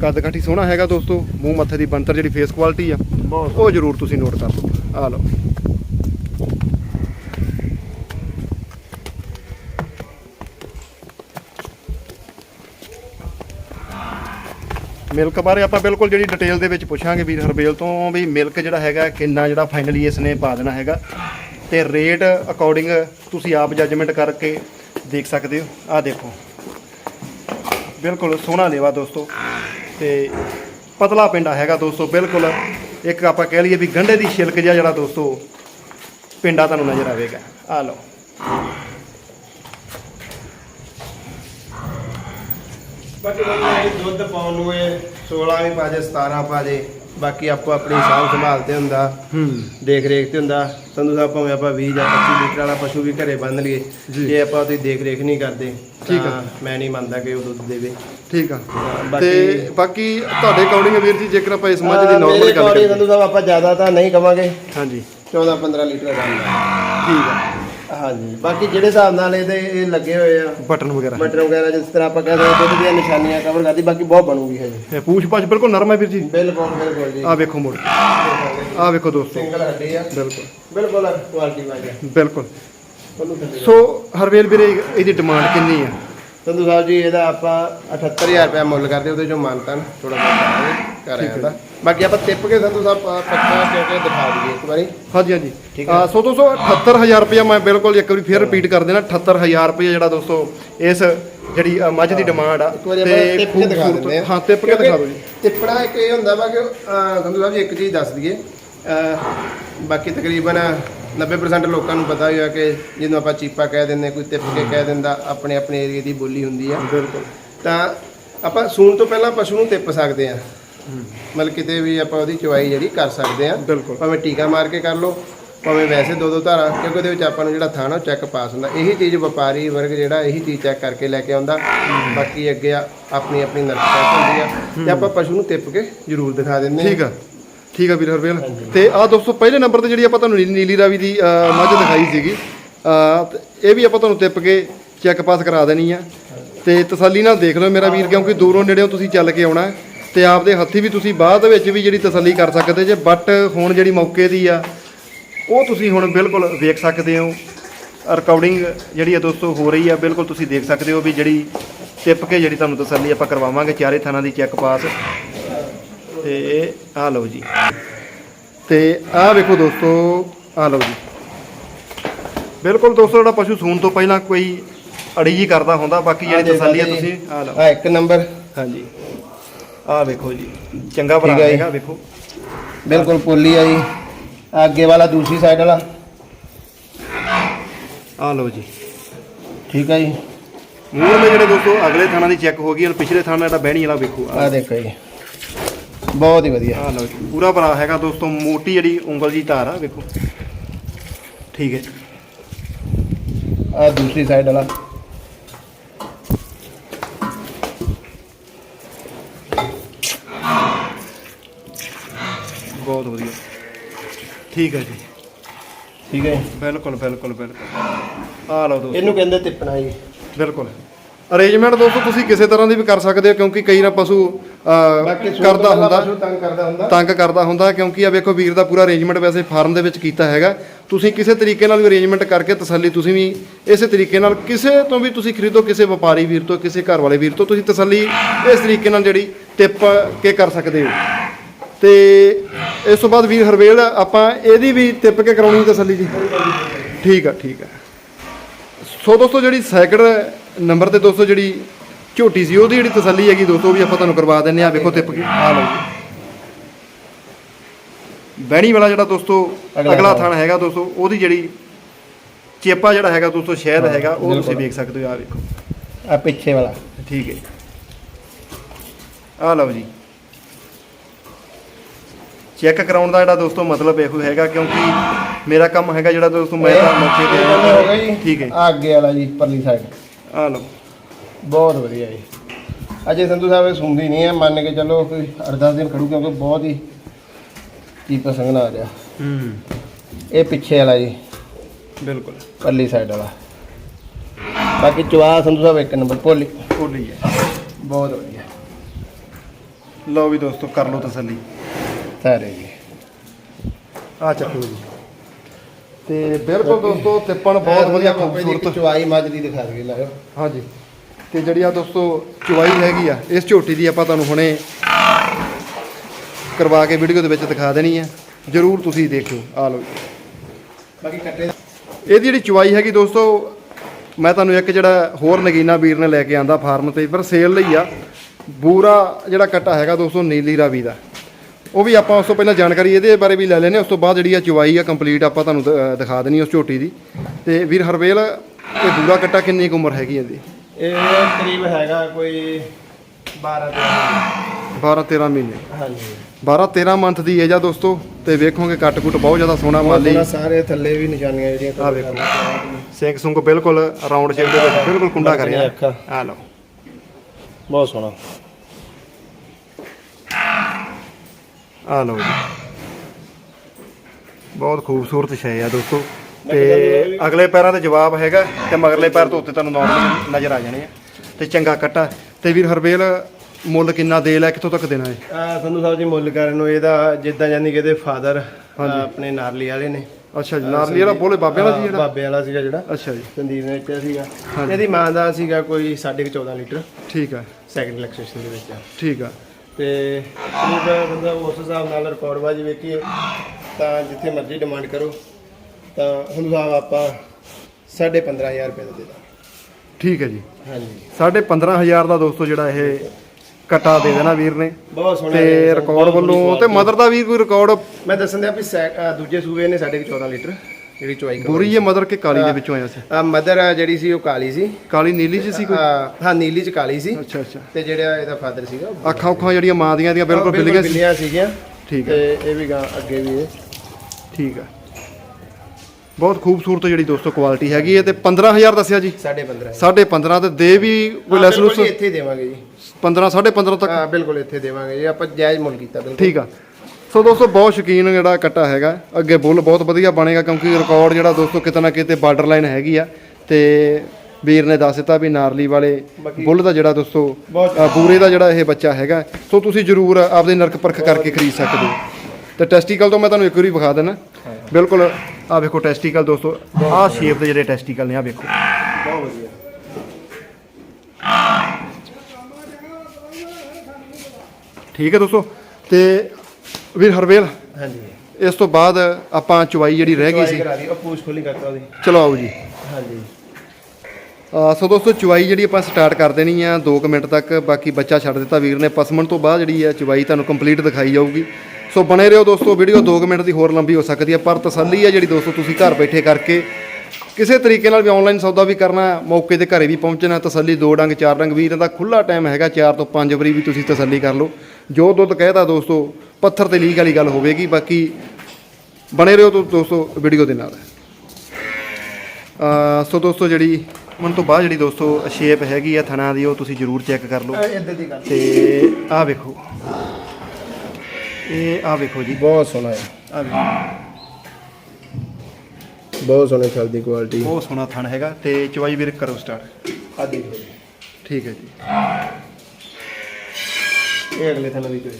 ਕੱਦ ਕਾਠੀ ਸੋਹਣਾ ਹੈਗਾ ਦੋਸਤੋ। ਮੂੰਹ ਮੱਥੇ ਦੀ ਬੰਤਰ ਜਿਹੜੀ ਫੇਸ ਕੁਆਲਿਟੀ ਆ ਉਹ ਜ਼ਰੂਰ ਤੁਸੀਂ ਨੋਟ ਕਰ ਲਓ ਆਹ ਲਓ। ਮਿਲਕ ਬਾਰੇ ਆਪਾਂ ਬਿਲਕੁਲ ਜਿਹੜੀ ਡਿਟੇਲ ਦੇ ਵਿੱਚ ਪੁੱਛਾਂਗੇ ਵੀਰ ਹਰਬੇਲ ਤੋਂ ਵੀ ਮਿਲਕ ਜਿਹੜਾ ਹੈਗਾ, ਕਿੰਨਾ ਜਿਹੜਾ ਫਾਈਨਲੀ ਇਸ ਨੇ ਪਾ ਦੇਣਾ ਹੈਗਾ। ਤੇ ਰੇਟ ਅਕੋਰਡਿੰਗ ਤੁਸੀਂ ਆਪ ਜੱਜਮੈਂਟ ਕਰਕੇ ਦੇਖ ਸਕਦੇ ਹੋ। ਆਹ ਦੇਖੋ। ਬਿਲਕੁਲ ਸੋਹਣਾ ਲੇਵਾ ਦੋਸਤੋ। ਤੇ ਪਤਲਾ ਪਿੰਡਾ ਹੈਗਾ ਦੋਸਤੋ, ਬਿਲਕੁਲ ਇੱਕ ਆਪਾਂ ਕਹਿ ਲਈਏ ਵੀ ਗੰਢੇ ਦੀ ਛਿਲਕ ਜਿਹਾ ਜਿਹੜਾ ਦੋਸਤੋ ਪਿੰਡਾ ਤੁਹਾਨੂੰ ਨਜ਼ਰ ਆਵੇਗਾ। ਆ ਲਓ। ਬਾਕੀ ਦੁੱਧ ਪਾਉਣ ਨੂੰ ਇਹ 16 ਵੀ ਪਾ ਜੇ 17 ਪਾ ਜੇ ਬਾਕੀ ਆਪੋ ਆਪਣੀ ਸਾਂਭ ਸੰਭਾਲ ਤੇ ਹੁੰਦਾ ਹੂੰ। ਦੇਖ ਰੇਖ ਤੇ ਹੁੰਦਾ। ਸੰਧੂ ਸਾਹਿਬ ਭਾਵੇਂ ਆਪਾਂ 20 ਜਾਂ 25 ਲੀਟਰ ਵਾਲਾ ਪਸ਼ੂ ਵੀ ਘਰੇ ਬੰਨ ਲਈਏ ਜੀ। ਆਪਾਂ ਉਹਦੀ ਦੇਖ ਰੇਖ ਨਹੀਂ ਕਰਦੇ ਠੀਕ ਆ। ਮੈਂ ਨਹੀਂ ਮੰਨਦਾ ਕਿ ਉਹ ਦੁੱਧ ਦੇਵੇ। ਠੀਕ ਆ। ਬਾਕੀ- ਤੇ ਬਾਕੀ ਤੁਹਾਡੇ ਅਕੋਰਡਿੰਗ ਵੀਰ ਜੀ ਜੇਕਰ ਆਪਾਂ ਇਸ ਮੱਝ ਦੀ ਨਾਰਮਲ ਗੱਲ ਕਰੀਏ। ਸੰਧੂ ਸਾਹਿਬ ਆਪਾਂ ਜ਼ਿਆਦਾ ਤਾਂ ਨਹੀਂ ਕਵਾਂਗੇ। ਹਾਂਜੀ। 14 15 ਲੀਟਰ ਦਾ। ਠੀਕ ਆ। ਹਾਂਜੀ। ਬਾਕੀ ਜਿਹੜੇ ਹਿਸਾਬ ਨਾਲ ਇਹਦੇ ਇਹ ਲੱਗੇ ਹੋਏ ਆ ਬਟਨ ਵਗੈਰਾ। ਮਟਰ ਵਗੈਰਾ ਜਿਸ ਤਰ੍ਹਾਂ ਆਪਾਂ ਕਹਿੰਦੇ ਹਾਂ ਦੁੱਧ ਦੀਆਂ ਨਿਸ਼ਾਨੀਆਂ ਕਵਰ ਕਰਦੀ ਬਾਕੀ ਬਹੁਤ ਬਣੂਗੀ ਹਜੇ। ਇਹ ਪੂਛ ਪਾਛ ਬਿਲਕੁਲ ਨਰਮ ਹੈ ਵੀਰ ਜੀ। ਬਿਲਕੁਲ ਬਿਲਕੁਲ ਜੀ। ਆ ਵੇਖੋ ਮੋੜ ਆ ਵੇਖੋ ਦੋਸਤੋ। ਸਿੰਗਲ ਹੱਡੀ ਆ। ਬਿਲਕੁਲ। ਬਿਲਕੁਲ ਕੁਆਲਿਟੀ ਵਾਲੀ ਆ। ਬਿਲਕੁਲ। ਉਹਨੂੰ ਥੱਲੇ ਸੋ ਹਰਵੇਲ ਵੀਰੇ ਇਹਦੀ ਡਿਮਾਂਡ ਕਿੰਨੀ ਆ? ਸੰਧੂ ਸਾਹਿਬ ਜੀ ਇਹਦਾ ਆਪਾਂ 78000 ਰੁਪਏ ਮੁੱਲ ਕਰਦੇ ਉਹਦੇ ਚੋਂ ਮਾਨਤਨ ਥੋੜਾ ਬਹੁਤ ਕਰ ਰਿਹਾ ਦਾ ਬਾਕੀ ਆਪਾਂ ਟਿੱਪ ਕੇ ਸੰਧੂ ਸਾਹਿਬ ਪੱਕਾ ਕਿਉਂਕਿ ਦਿਖਾ ਦਈਏ ਇੱਕ ਵਾਰੀ। ਹਾਂਜੀ ਹਾਂਜੀ। ਸੋ ਦੋਸਤੋ 78000 ਰੁਪਇਆ ਮੈਂ ਬਿਲਕੁਲ ਇੱਕ ਵਾਰੀ ਫੇਰ ਰਿਪੀਟ ਕਰ ਦੇਣਾ। 78000 ਰੁਪਇਆ ਜਿਹੜਾ ਦੋਸਤੋ ਇਸ ਜਿਹੜੀ ਮੱਝ ਦੀ ਡਿਮਾਂਡ ਆ ਕੇ ਦਿਖਾ ਖੂਬਸੂਰਤ- ਹਾਂ ਟਿੱਪ ਕੇ ਦਿਖਾ ਦਿਓ ਜੀ। ਟਿੱਪਣਾ ਇੱਕ ਇਹ ਹੁੰਦਾ ਵਾ ਕਿ ਸੰਧੂ ਸਾਹਿਬ ਜੀ ਇੱਕ ਚੀਜ਼ ਦੱਸ ਦਈਏ। ਬਾਕੀ ਤਕਰੀਬਨ 90% ਲੋਕਾਂ ਨੂੰ ਪਤਾ ਹੀ ਆ ਕਿ ਜਿਹਨੂੰ ਆਪਾਂ ਚੀਪਾ ਕਹਿ ਦਿੰਦੇ ਕੋਈ ਟਿੱਪ ਕੇ ਕਹਿ ਦਿੰਦਾ ਆਪਣੇ ਆਪਣੇ ਏਰੀਆ ਦੀ ਬੋਲੀ ਹੁੰਦੀ ਆ। ਬਿਲਕੁਲ। ਤਾਂ ਆਪਾਂ ਸੂਣ ਤੋਂ ਪਹਿਲਾਂ ਪਸ਼ੂ ਨੂੰ ਟਿੱਪ ਸਕਦੇ ਆ। ਮਤਲਬ ਕਿਤੇ ਵੀ ਆਪਾਂ ਉਹਦੀ ਚਵਾਈ ਜਿਹੜੀ ਕਰ ਸਕਦੇ ਆ ਬਿਲਕੁਲ। ਭਾਵੇਂ ਟੀਕਾ ਮਾਰ ਕੇ ਕਰ ਲਓ ਭਾਵੇਂ ਵੈਸੇ ਦੋ ਦੋ ਧਾਰਾਂ ਕਿਉਂਕਿ ਉਹਦੇ ਵਿੱਚ ਆਪਾਂ ਨੂੰ ਜਿਹੜਾ ਥਾਣਾ ਚੈੱਕ ਪਾਸ ਹੁੰਦਾ। ਇਹੀ ਚੀਜ਼ ਵਪਾਰੀ ਵਰਗ ਜਿਹੜਾ ਇਹੀ ਚੀਜ਼ ਚੈੱਕ ਕਰਕੇ ਲੈ ਕੇ ਆਉਂਦਾ। ਬਾਕੀ ਅੱਗੇ ਆ ਆਪਣੀ ਆਪਣੀ ਚੈੱਕ ਹੁੰਦੀ ਆ। ਤੇ ਆਪਾਂ ਪਸ਼ੂ ਨੂੰ ਟਿੱਪ ਕੇ ਜ਼ਰੂਰ ਦਿਖਾ ਦਿੰਦੇ ਠੀਕ ਆ। ਠੀਕ ਆ ਵੀਰ ਹਰਵੇਲ। ਤੇ ਆ ਦੋਸਤੋ ਪਹਿਲੇ ਨੰਬਰ ਤੇ ਜਿਹੜੀ ਆਪਾਂ ਤੁਹਾਨੂੰ ਨੀਲੀ- ਰਾਵੀ ਦੀ ਮੱਝ ਦਿਖਾਈ ਸੀਗੀ ਇਹ ਵੀ ਆਪਾਂ ਤੁਹਾਨੂੰ ਟਿੱਪ ਕੇ ਚੈੱਕ ਪਾਸ ਕਰਾ ਦੇਣੀ ਆ। ਤੇ ਤਸੱਲੀ ਨਾਲ ਦੇਖ ਲਓ ਮੇਰਾ ਵੀਰ ਕਿਉਂਕਿ ਦੂਰੋਂ ਨੇੜਿਓਂ ਤੁਸੀਂ ਚੱਲ ਕੇ ਆਉਣਾ। ਤੇ ਆਪਦੇ ਹੱਥੀ ਵੀ ਤੁਸੀਂ ਬਾਅਦ ਵਿੱਚ ਵੀ ਜਿਹੜੀ ਤਸੱਲੀ ਕਰ ਸਕਦੇ ਜੇ ਬਟ ਹੁਣ ਜਿਹੜੀ ਮੌਕੇ ਦੀ ਆ ਉਹ ਤੁਸੀਂ ਹੁਣ ਬਿਲਕੁਲ ਵੇਖ ਸਕਦੇ ਹੋ। ਰਿਕਾਰਡਿੰਗ ਜਿਹੜੀ ਆ ਦੋਸਤੋ ਹੋ ਰਹੀ ਆ ਬਿਲਕੁਲ ਤੁਸੀਂ ਦੇਖ ਸਕਦੇ ਹੋ ਵੀ ਜਿਹੜੀ ਟਿੱਪ ਕੇ ਜਿਹੜੀ ਤੁਹਾਨੂੰ ਤਸੱਲੀ ਆਪਾਂ ਕਰਵਾਵਾਂਗੇ ਚਾਰੇ ਥਾਨਾਂ ਦੀ ਚੈੱਕ ਪਾਸ ਤੇ ਇਹ ਆ ਲਓ ਜੀ। ਤੇ ਆਹ ਵੇਖੋ ਦੋਸਤੋ ਆ ਲਓ ਜੀ। ਬਿਲਕੁਲ ਦੋਸਤੋ ਜਿਹੜਾ ਪਸ਼ੂ ਸੂਣ ਤੋਂ ਪਹਿਲਾਂ ਕੋਈ ਅੜੀ ਜੀ ਕਰਦਾ ਹੁੰਦਾ ਬਾਕੀ ਜਿਹੜੀ ਤਸੱਲੀ ਆ ਤੁਸੀਂ ਆ ਲਓ। ਆ ਇੱਕ ਨੰਬਰ। ਹਾਂਜੀ। ਆਹ ਵੇਖੋ ਜੀ ਚੰਗਾ ਭਰਾ ਠੀਕ ਹੈ ਜੀ। ਹੈਗਾ ਵੇਖੋ। ਬਿਲਕੁਲ ਪੋਲੀ ਆ ਜੀ। ਆਹ ਅੱਗੇ ਵਾਲਾ ਦੂਸਰੀ ਸਾਈਡ ਵਾਲਾ। ਆ ਲਓ ਜੀ। ਠੀਕ ਆ ਜੀ। ਮੂਹਰੇ ਦੇ ਜਿਹੜੇ ਦੋਸਤੋ ਅਗਲੇ ਥਾਣਾ ਦੀ ਚੈੱਕ ਹੋ ਗਈ ਹੁਣ ਪਿਛਲੇ ਥਾਣਾ ਜਿਹੜਾ ਬਹਿਣੀ ਵਾਲਾ ਵੇਖੋ। ਆ ਦੇਖੋ ਜੀ। ਬਹੁਤ ਹੀ ਵਧੀਆ। ਆ ਲਓ ਜੀ। ਪੂਰਾ ਭਰਾ ਹੈਗਾ ਦੋਸਤੋ ਮੋਟੀ ਜਿਹੜੀ ਉਂਗਲ ਜੀ ਧਾਰ ਆ ਵੇਖੋ। ਠੀਕ ਹੈ ਆ ਦੂਸਰੀ ਸਾਈਡ ਵਾਲਾ। ਬਹੁਤ ਵਧੀਆ। ਠੀਕ ਹੈ ਜੀ। ਠੀਕ ਹੈ। ਬਿਲਕੁਲ ਬਿਲਕੁਲ ਬਿਲਕੁਲ। ਆ ਲਓ ਦੋਸਤੋ। ਇਹਨੂੰ ਕਹਿੰਦੇ ਤਿੱਪਣਾ ਜੀ। ਬਿਲਕੁਲ। ਅਰੇਂਜਮੈਂਟ ਦੋਸਤੋ ਤੁਸੀਂ ਕਿਸੇ ਤਰ੍ਹਾਂ ਦੀ ਵੀ ਕਰ ਸਕਦੇ ਹੋ ਕਿਉਂਕਿ ਕਈ ਨਾ ਪਸ਼ੂ ਕਰਦਾ ਹੁੰਦਾ। ਤੰਗ ਕਰਦਾ ਹੁੰਦਾ। ਤੰਗ ਕਰਦਾ ਹੁੰਦਾ ਕਿਉਂਕਿ ਆ ਵੇਖੋ ਵੀਰ ਦਾ ਪੂਰਾ ਅਰੇਂਜਮੈਂਟ ਵੈਸੇ ਫਾਰਮ ਦੇ ਵਿੱਚ ਕੀਤਾ ਹੈਗਾ। ਤੁਸੀਂ ਕਿਸੇ ਤਰੀਕੇ ਨਾਲ ਵੀ ਅਰੇਂਜਮੈਂਟ ਕਰਕੇ ਤਸੱਲੀ ਤੁਸੀਂ ਵੀ ਇਸੇ ਤਰੀਕੇ ਨਾਲ ਕਿਸੇ ਤੋਂ ਵੀ ਤੁਸੀਂ ਖਰੀਦੋ ਕਿਸੇ ਵਪਾਰੀ ਵੀਰ ਤੋਂ ਕਿਸੇ ਘਰ ਵਾਲੇ ਵੀਰ ਤੋਂ ਤੁਸੀਂ ਤਸੱਲੀ ਇਸ ਤਰੀਕੇ ਨਾਲ ਜਿਹੜੀ ਟਿਪ ਕੇ ਕਰ ਸਕਦੇ ਹੋ। ਤੇ ਇਸ ਤੋਂ ਬਾਅਦ ਵੀਰ ਹਰਵੇਲ ਆਪਾਂ ਇਹਦੀ ਵੀ ਟਿਪ ਕੇ ਕਰਾਉਣੀ ਤਸੱਲੀ ਜੀ। ਠੀਕ ਆ ਠੀਕ ਆ। ਸੋ ਦੋਸਤੋ ਜਿਹੜੀ ਸੈਕਿੰਡ ਨੰਬਰ ਤੇ ਦੋਸਤੋ ਜਿਹੜੀ ਝੋਟੀ ਸੀ ਉਹਦੀ ਜਿਹੜੀ ਤਸੱਲੀ ਹੈਗੀ ਦੋਸਤੋ ਵੀ ਆਪਾਂ ਤੁਹਾਨੂੰ ਕਰਵਾ ਦਿੰਨੇ ਆ ਵੇਖੋ ਟਿਪ ਕੇ ਆ ਲਓ ਜੀ। ਬਹਿਣੀ ਵਾਲਾ ਜਿਹੜਾ ਦੋਸਤੋ ਅਗਲਾ। ਥਣ। ਹੈਗਾ ਦੋਸਤੋ ਉਹਦੀ ਜਿਹੜੀ ਚੇਪਾ ਜਿਹੜਾ ਹੈਗਾ ਦੋਸਤੋ ਸ਼ਹਿਦ ਹੈਗਾ ਉਹ ਤੁਸੀਂ। ਵੇਖ ਸਕਦੇ ਹੋ ਆ ਵੇਖੋ। ਆ ਪਿੱਛੇ ਵਾਲਾ। ਠੀਕ ਹੈ। ਆ ਲਓ ਜੀ। ਚੈੱਕ ਕਰਾਉਣ ਦਾ ਜਿਹੜਾ ਦੋਸਤੋ ਮਤਲਬ ਇਹੋ ਹੈਗਾ ਕਿਉਂਕਿ ਮੇਰਾ ਕੰਮ ਹੈਗਾ ਜਿਹੜਾ ਦੋਸਤੋ ਮੈਂ ਤਾਂ ਮੌਕੇ ਵਾਲਾ ਹੋ ਗਿਆ ਤੇ ਜੀ। ਠੀਕ ਹੈ। ਆ ਅੱਗੇ ਵਾਲਾ ਜੀ ਪਰਲੀ ਸਾਈਡ ਆ ਲਓ। ਬਹੁਤ ਵਧੀਆ ਜੀ। ਅਜੇ ਸੰਧੂ ਸਾਹਿਬ ਇਹ ਸੁਣਦੀ ਨਹੀਂ ਹੈ ਮੰਨ ਕੇ ਚੱਲੋ ਕੋਈ 8-10 ਦਿਨ ਖੜੂ ਕਿਉਂਕਿ ਬਹੁਤ ਹੀ ਕੀ ਪਸੰਦ ਆ ਰਿਹਾ। ਹੂੰ। ਇਹ ਪਿੱਛੇ ਵਾਲਾ ਜੀ। ਬਿਲਕੁਲ। ਪਰਲੀ ਸਾਈਡ ਵਾਲਾ। ਬਾਕੀ ਚਵਾ ਸੰਧੂ ਸਾਹਿਬ ਇੱਕ ਨੰਬਰ ਭੋਲੀ। ਭੁੱਲੀ ਹੈ। ਬਹੁਤ ਵਧੀਆ। ਲਓ ਵੀ ਦੋਸਤੋ ਕਰ ਲਓ ਤਸੱਲੀ। ਸਾਰੇ ਜੀ। ਆ ਚੱਕੋ ਜੀ। ਤੇ ਬਿਲਕੁਲ ਦੋਸਤੋ ਤਿੱਪਣ ਬਹੁਤ ਵਧੀਆ ਖੂਬਸੂਰਤ। ਚਵਾਈ ਮੱਝ ਦੀ ਦਿਖਾ ਦਈਏ ਲਾਇਓ ਹਾਂਜੀ। ਤੇ ਜਿਹੜੀ ਆ ਦੋਸਤੋ ਚੁਵਾਈ ਹੈਗੀ ਆ ਇਸ ਝੋਟੀ ਦੀ ਆਪਾਂ ਤੁਹਾਨੂੰ ਹੁਣੇ ਕਰਵਾ ਕੇ ਵੀਡੀਓ ਦੇ ਵਿੱਚ ਦਿਖਾ ਦੇਣੀ ਆ। ਜਰੂਰ ਤੁਸੀਂ ਦੇਖਿਓ ਆ ਲਓ। ਬਾਕੀ ਕੱਟੇ ਇਹਦੀ ਜਿਹੜੀ ਚੁਆਈ ਹੈਗੀ ਦੋਸਤੋ ਮੈਂ ਤੁਹਾਨੂੰ ਇੱਕ ਜਿਹੜਾ ਹੋਰ ਨਗੀਨਾ ਵੀਰ ਨੇ ਲੈ ਕੇ ਆਂਦਾ ਫਾਰਮ ਤੇ ਪਰ ਸੇਲ ਲਈ ਆ। ਬੂਰਾ ਜਿਹੜਾ ਕੱਟਾ ਹੈਗਾ ਦੋਸਤੋ ਨੀਲੀ ਰਾਵੀ ਦਾ। ਉਹ ਵੀ ਆਪਾਂ ਉਸ ਤੋਂ ਪਹਿਲਾਂ ਜਾਣਕਾਰੀ ਇਹਦੇ ਬਾਰੇ ਵੀ ਲੈ ਲੈਨੇ ਉਸ ਤੋਂ ਬਾਅਦ ਜਿਹੜੀ ਆ ਚੁਆਈ ਆ ਕੰਪਲੀਟ ਆਪਾਂ ਤੁਹਾਨੂੰ ਦ- ਦਿਖਾ ਦੇਣੀ ਉਸ ਝੋਟੀ ਦੀ। ਤੇ ਵੀਰ ਹਰਵੇਲ ਇਹ ਬੂਰਾ ਕੱਟਾ ਕਿੰਨੀ ਕੁ ਉਮਰ ਹੈਗੀ ਇਹਦੀ? ਇਹ ਕਰੀਬ ਹੈਗਾ ਕੋਈ 12 12 13 ਮਹੀਨੇ। ਹਾਂਜੀ। 12 13 ਮੰਥ ਦੀ ਏਜ ਆ ਦੋਸਤੋ ਤੇ ਵੇਖੋਗੇ ਕੱਟ ਕੁੱਟ ਬਹੁਤ ਜ਼ਿਆਦਾ ਸੋਹਣਾ ਮਾਲੀ। ਉਹਨਾਂ ਸਾਰੇ ਥੱਲੇ ਵੀ ਨਿਸ਼ਾਨੀਆਂ ਜਿਹੜੀਆਂ ਆਹ ਵੇਖੋ। ਸਿੰਘ ਸੁੰਗ ਬਿਲਕੁਲ ਰਾਉਂਡ ਸ਼ੇਪ ਦੇ ਵਿੱਚ ਬਿਲਕੁਲ ਕੁੰਡਾ ਕਰਿਆ। ਆ ਲਓ। ਬਹੁਤ ਸੋਹਣਾ। ਆ ਲਓ ਜੀ। ਬਹੁਤ ਖੂਬਸੂਰਤ ਸ਼ੈ ਆ ਦੋਸਤੋ। ਤੇ ਅਗਲੇ ਪੈਰਾਂ ਤੇ ਜਵਾਬ ਹੈਗਾ ਤੇ ਮਗਰਲੇ ਪੈਰ ਤੋਂ ਉੱਤੇ ਤੁਹਾਨੂੰ ਨਾਰਮਲ ਨਜ਼ਰ ਆ ਜਾਣੇ ਆ। ਤੇ ਚੰਗਾ ਕੱਟਾ। ਤੇ ਵੀਰ ਹਰਬੇਲ ਮੁੱਲ ਕਿੰਨਾ ਦੇ ਲੈ ਕਿੱਥੋਂ ਤੱਕ ਦੇਣਾ ਹੈ ਆ ਸੰਧੂ ਸਾਹਿਬ ਜੀ ਮੁੱਲ ਕਰਨ ਨੂੰ ਇਹਦਾ ਜਿੱਦਾਂ ਜਾਨੀ ਕਿ ਇਹਦੇ ਫਾਦਰ ਆਪਣੇ ਨਾਰਲੀ ਵਾਲੇ ਨੇ। ਅੱਛਾ ਜੀ ਨਾਰਲੀ ਵਾਲਾ ਬੋਲੇ ਬਾਬੇ ਵਾਲਾ ਜੀ ਜਿਹੜਾ? ਬਾਬੇ ਵਾਲਾ ਸੀਗਾ ਜਿਹੜਾ। ਅੱਛਾ ਜੀ। ਸੰਦੀਪ ਨੇ ਇੱਥੇ ਸੀਗਾ। ਇਹਦੀ ਮਾਂ ਦਾ ਸੀਗਾ ਕੋਈ 14.5 ਲੀਟਰ। ਠੀਕ ਆ। ਸੈਕਿੰਡ ਇਲੈਕਟ੍ਰੀਸ਼ਨ ਦੇ ਵਿੱਚ। ਠੀਕ ਆ। ਤੇ ਕਰੀਬ ਬੰਦਾ ਉਸ ਹਿਸਾਬ ਨਾਲ ਰਿਕਾਰਡ ਬਾਜੀ ਵੇਖੀਏ ਤਾਂ ਜਿੱਥੇ ਮਰਜ਼ੀ ਡਿਮਾਂਡ ਕਰੋ ਤਾਂ ਹੁਣ ਸਾਹਿਬ ਆਪਾਂ 15500 ਰੁਪਏ ਦਾ ਦੇ ਦਾਂ ਠੀਕ ਹੈ ਜੀ। ਹਾਂਜੀ। ਸਾਢੇ 15000 ਦਾ ਦੋਸਤੋ ਜਿਹੜਾ ਇਹ ਕੱਟਾ ਦੇ ਦੇਣਾ ਵੀਰ ਨੇ। ਬਹੁਤ ਸੋਹਣਾ ਤੇ ਰਿਕਾਰਡ ਵੱਲੋਂ ਤੇ ਮਦਰ ਦਾ ਵੀ ਕੋਈ ਰਿਕਾਰਡ ਮੈਂ ਦੱਸਣ ਦਿਆ ਵੀ ਦੂਜੇ ਸੂਬੇ ਨੇ 14.5 ਲੀਟਰ। ਜਿਹੜੀ ਚੁਆਈ ਕਰੋ ਬੁਰੀ ਹੈ ਮਦਰ ਕੇ ਕਾਲੀ ਦੇ ਵਿੱਚੋਂ ਆਇਆ ਸੀ? ਆ ਮਦਰ ਜਿਹੜੀ ਸੀ ਉਹ ਕਾਲੀ ਸੀ। ਕਾਲੀ ਨੀਲੀ ਚ ਸੀ ਕੋਈ? ਹਾਂ ਨੀਲੀ ਚ ਕਾਲੀ ਸੀ। ਅੱਛਾ ਅੱਛਾ। ਤੇ ਜਿਹੜਾ ਇਹਦਾ ਫਾਦਰ ਸੀਗਾ ਅੱਖਾਂ ਉੱਖਾਂ ਜਿਹੜੀਆਂ ਮਾਂ ਦੀਆਂ ਦੀਆਂ ਬਿਲਕੁਲ ਬਿੱਲੀਆਂ ਸੀ ਬਿੱਲੀਆਂ ਸੀਗੀਆਂ। ਠੀਕ ਹੈ। ਤੇ ਇਹ ਵੀ ਗਾਂ ਅੱਗੇ ਵੀ ਇਹ। ਠੀਕ ਹੈ। ਬਹੁਤ ਖੂਬਸੂਰਤ ਜਿਹੜੀ ਦੋਸਤੋ ਕੁਆਲਿਟੀ ਹੈਗੀ ਹੈ ਤੇ 15000 ਦੱਸਿਆ ਜੀ। 15.5 ਸਾਢੇ 15 ਤੇ ਦੇ ਵੀ ਕੋਈ ਲੈਸ ਲੂਸ ਇੱਥੇ ਦੇਵਾਂਗੇ ਜੀ। 15 ਸਾਢੇ 15 ਤੱਕ? ਹਾਂ ਬਿਲਕੁਲ ਇੱਥੇ ਦੇਵਾਂਗੇ ਜੀ। ਆਪਾਂ ਜਾਇਜ਼ ਮੁੱਲ ਕੀਤਾ ਬਿਲਕੁਲ। ਠੀਕ ਆ। ਸੋ ਦੋਸਤੋ ਬਹੁਤ ਸ਼ੌਕੀਨ ਜਿਹੜਾ ਕੱਟਾ ਹੈਗਾ। ਅੱਗੇ ਬੁੱਲ ਬਹੁਤ ਵਧੀਆ ਬਣੇਗਾ ਕਿਉਂਕਿ ਰਿਕਾਰਡ ਜਿਹੜਾ ਦੋਸਤੋ ਕਿਤੇ ਨਾ ਕਿਤੇ ਬਾਰਡਰ ਲਾਈਨ ਹੈਗੀ ਆ। ਤੇ ਵੀਰ ਨੇ ਦੱਸ ਦਿੱਤਾ ਵੀ ਨਾਰਲੀ ਵਾਲੇ ਬੁੱਲ ਦਾ ਜਿਹੜਾ ਦੋਸਤੋ ਬੂਰੇ ਦਾ ਜਿਹੜਾ ਇਹ ਬੱਚਾ ਹੈਗਾ। ਸੋ ਤੁਸੀਂ ਜਰੂਰ ਆਪਦੇ ਨਰਕ ਪਰਖ ਕਰਕੇ ਖਰੀਦ ਸਕਦੇ ਹੋ। ਤੇ ਟੈਸਟੀਕਲ ਤੋਂ ਮੈਂ ਤੁਹਾਨੂੰ ਇੱਕ ਵਾਰੀ ਵਿਖਾ ਦਿੰਦਾ। ਬਿਲਕੁਲ ਆ ਵੇਖੋ ਟੈਸਟੀਕਲ ਦੋਸਤੋ ਆਹ ਸ਼ੇਪ ਦੇ ਜਿਹੜੇ ਟੈਸਟੀਕਲ ਨੇ ਆ ਵੇਖੋ। ਬਹੁਤ ਵਧੀਆ। ਠੀਕ ਹੈ ਦੋਸਤੋ ਤੇ ਵੀਰ ਹਰਵੇਲ ਹਾਂਜੀ। ਇਸ ਤੋਂ ਬਾਅਦ ਆਪਾਂ ਚੁਵਾਈ ਜਿਹੜੀ ਰਹਿ ਗਈ ਸੀ। ਕਰਾ ਦੀ ਉਹ ਪੂਛ ਖੋਲੀ ਕਰਤਾ ਉਹਦੀ। ਚਲੋ ਆਓ ਜੀ। ਹਾਂਜੀ। ਅਹ ਸੋ ਦੋਸਤੋ ਚੁਵਾਈ ਜਿਹੜੀ ਆਪਾਂ ਸਟਾਰਟ ਕਰ ਦੇਣੀ ਆ 2 ਮਿੰਟ ਤੱਕ ਬਾਕੀ ਬੱਚਾ ਛੱਡ ਦਿੱਤਾ ਵੀਰ ਨੇ। ਪਸਮਣ ਤੋਂ ਬਾਅਦ ਜਿਹੜੀ ਆ ਚੁਵਾਈ ਤੁਹਾਨੂੰ ਕੰਪਲੀਟ ਦਿਖਾਈ ਜਾਊਗੀ। ਸੋ ਬਣੇ ਰਹੋ ਦੋਸਤੋ ਵੀਡੀਓ 2 ਮਿੰਟ ਦੀ ਹੋਰ ਲੰਬੀ ਹੋ ਸਕਦੀ ਹੈ ਪਰ ਤਸੱਲੀ ਆ ਜਿਹੜੀ ਦੋਸਤੋ ਤੁਸੀਂ ਘਰ ਬੈਠੇ ਕਰਕੇ ਕਿਸੇ ਤਰੀਕੇ ਨਾਲ ਵੀ ਆਨਲਾਈਨ ਸੌਦਾ ਵੀ ਕਰਨਾ ਮੌਕੇ ਤੇ ਘਰੇ ਵੀ ਪਹੁੰਚਣਾ ਤਸੱਲੀ ਦੋ ਡੰਗ ਚਾਰ ਡੰਗ ਵੀਰ ਦਾ ਖੁੱਲਾ ਟਾਈਮ ਹੈਗਾ 4 ਤੋਂ 5 ਵਾਰੀ ਵੀ ਤੁਸੀਂ ਤਸੱਲੀ ਕਰ ਲਓ। ਜੋ ਦੁੱਧ ਕਹਿਦਾ ਦੋਸਤੋ ਪੱਥਰ ਤੇ ਲੀਕ ਵਾਲੀ ਗੱਲ ਹੋਵੇਗੀ ਬਾਕੀ ਬਣੇ ਰਹੋ ਤੋ- ਦੋਸਤੋ ਵੀਡੀਓ ਦੇ ਨਾਲ। ਸੋ ਦੋਸਤੋ ਜਿਹੜੀ ਮਨ ਤੋਂ ਬਾਅਦ ਜਿਹੜੀ ਦੋਸਤੋ ਸ਼ੇਪ ਹੈਗੀ ਆ ਥਣਾ ਦੀ ਉਹ ਤੁਸੀਂ ਜਰੂਰ ਚੈੱਕ ਕਰ ਲਓ। ਇੱਦਾਂ ਦੀ ਗੱਲ। ਤੇ ਆਹ ਵੇਖੋ। ਇਹ ਆਹ ਵੇਖੋ ਜੀ। ਬਹੁਤ ਸੋਹਣਾ ਹੈ। ਆਹ ਵੇਖੋ। ਬਹੁਤ ਸੋਹਣੇ ਦੀ ਕੁਆਲਿਟੀ ਬਹੁਤ ਸੋਹਣਾ ਥਣ ਹੈਗਾ ਤੇ ਚਵਾਈ ਵੀਰ ਕਰੋ ਸਟਾਰਟ ਆ ਦੇਖੋ ਜੀ। ਠੀਕ ਹੈ ਜੀ। ਇਹ ਅਗਲੇ ਥਾਂ ਦੀ ਕੋਈ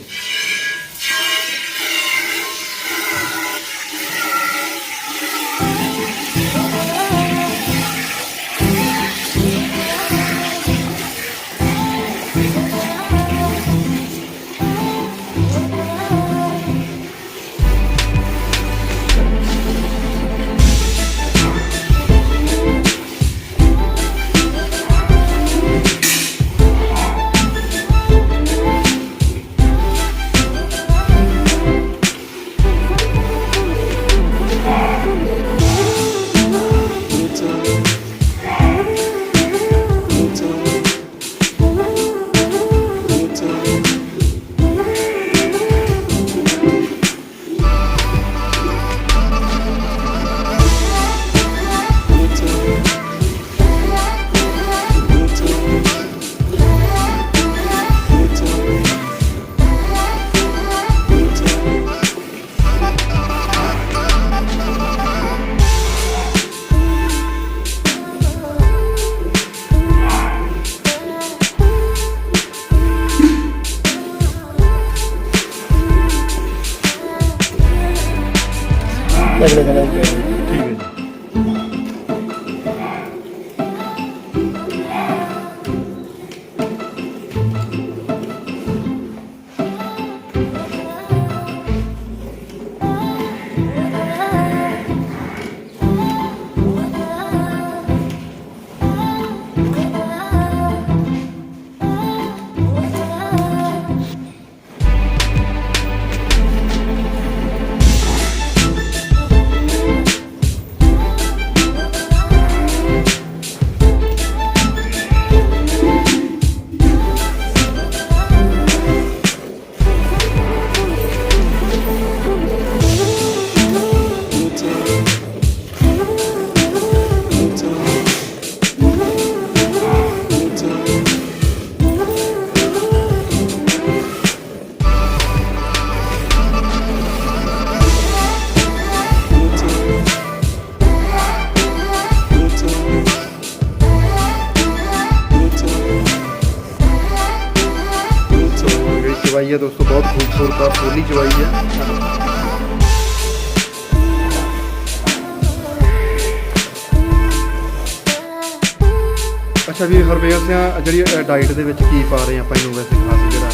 ਅੱਛਾ ਵੀ ਹਰਵੇਲ ਸਿੰਘ ਜਿਹੜੀ ਡਾਈਟ ਦੇ ਵਿੱਚ ਕੀ ਪਾ ਰਹੇ ਆਪਾਂ ਇਹਨੂੰ ਵੈਸੇ ਖਾਸ ਜਿਹੜਾ?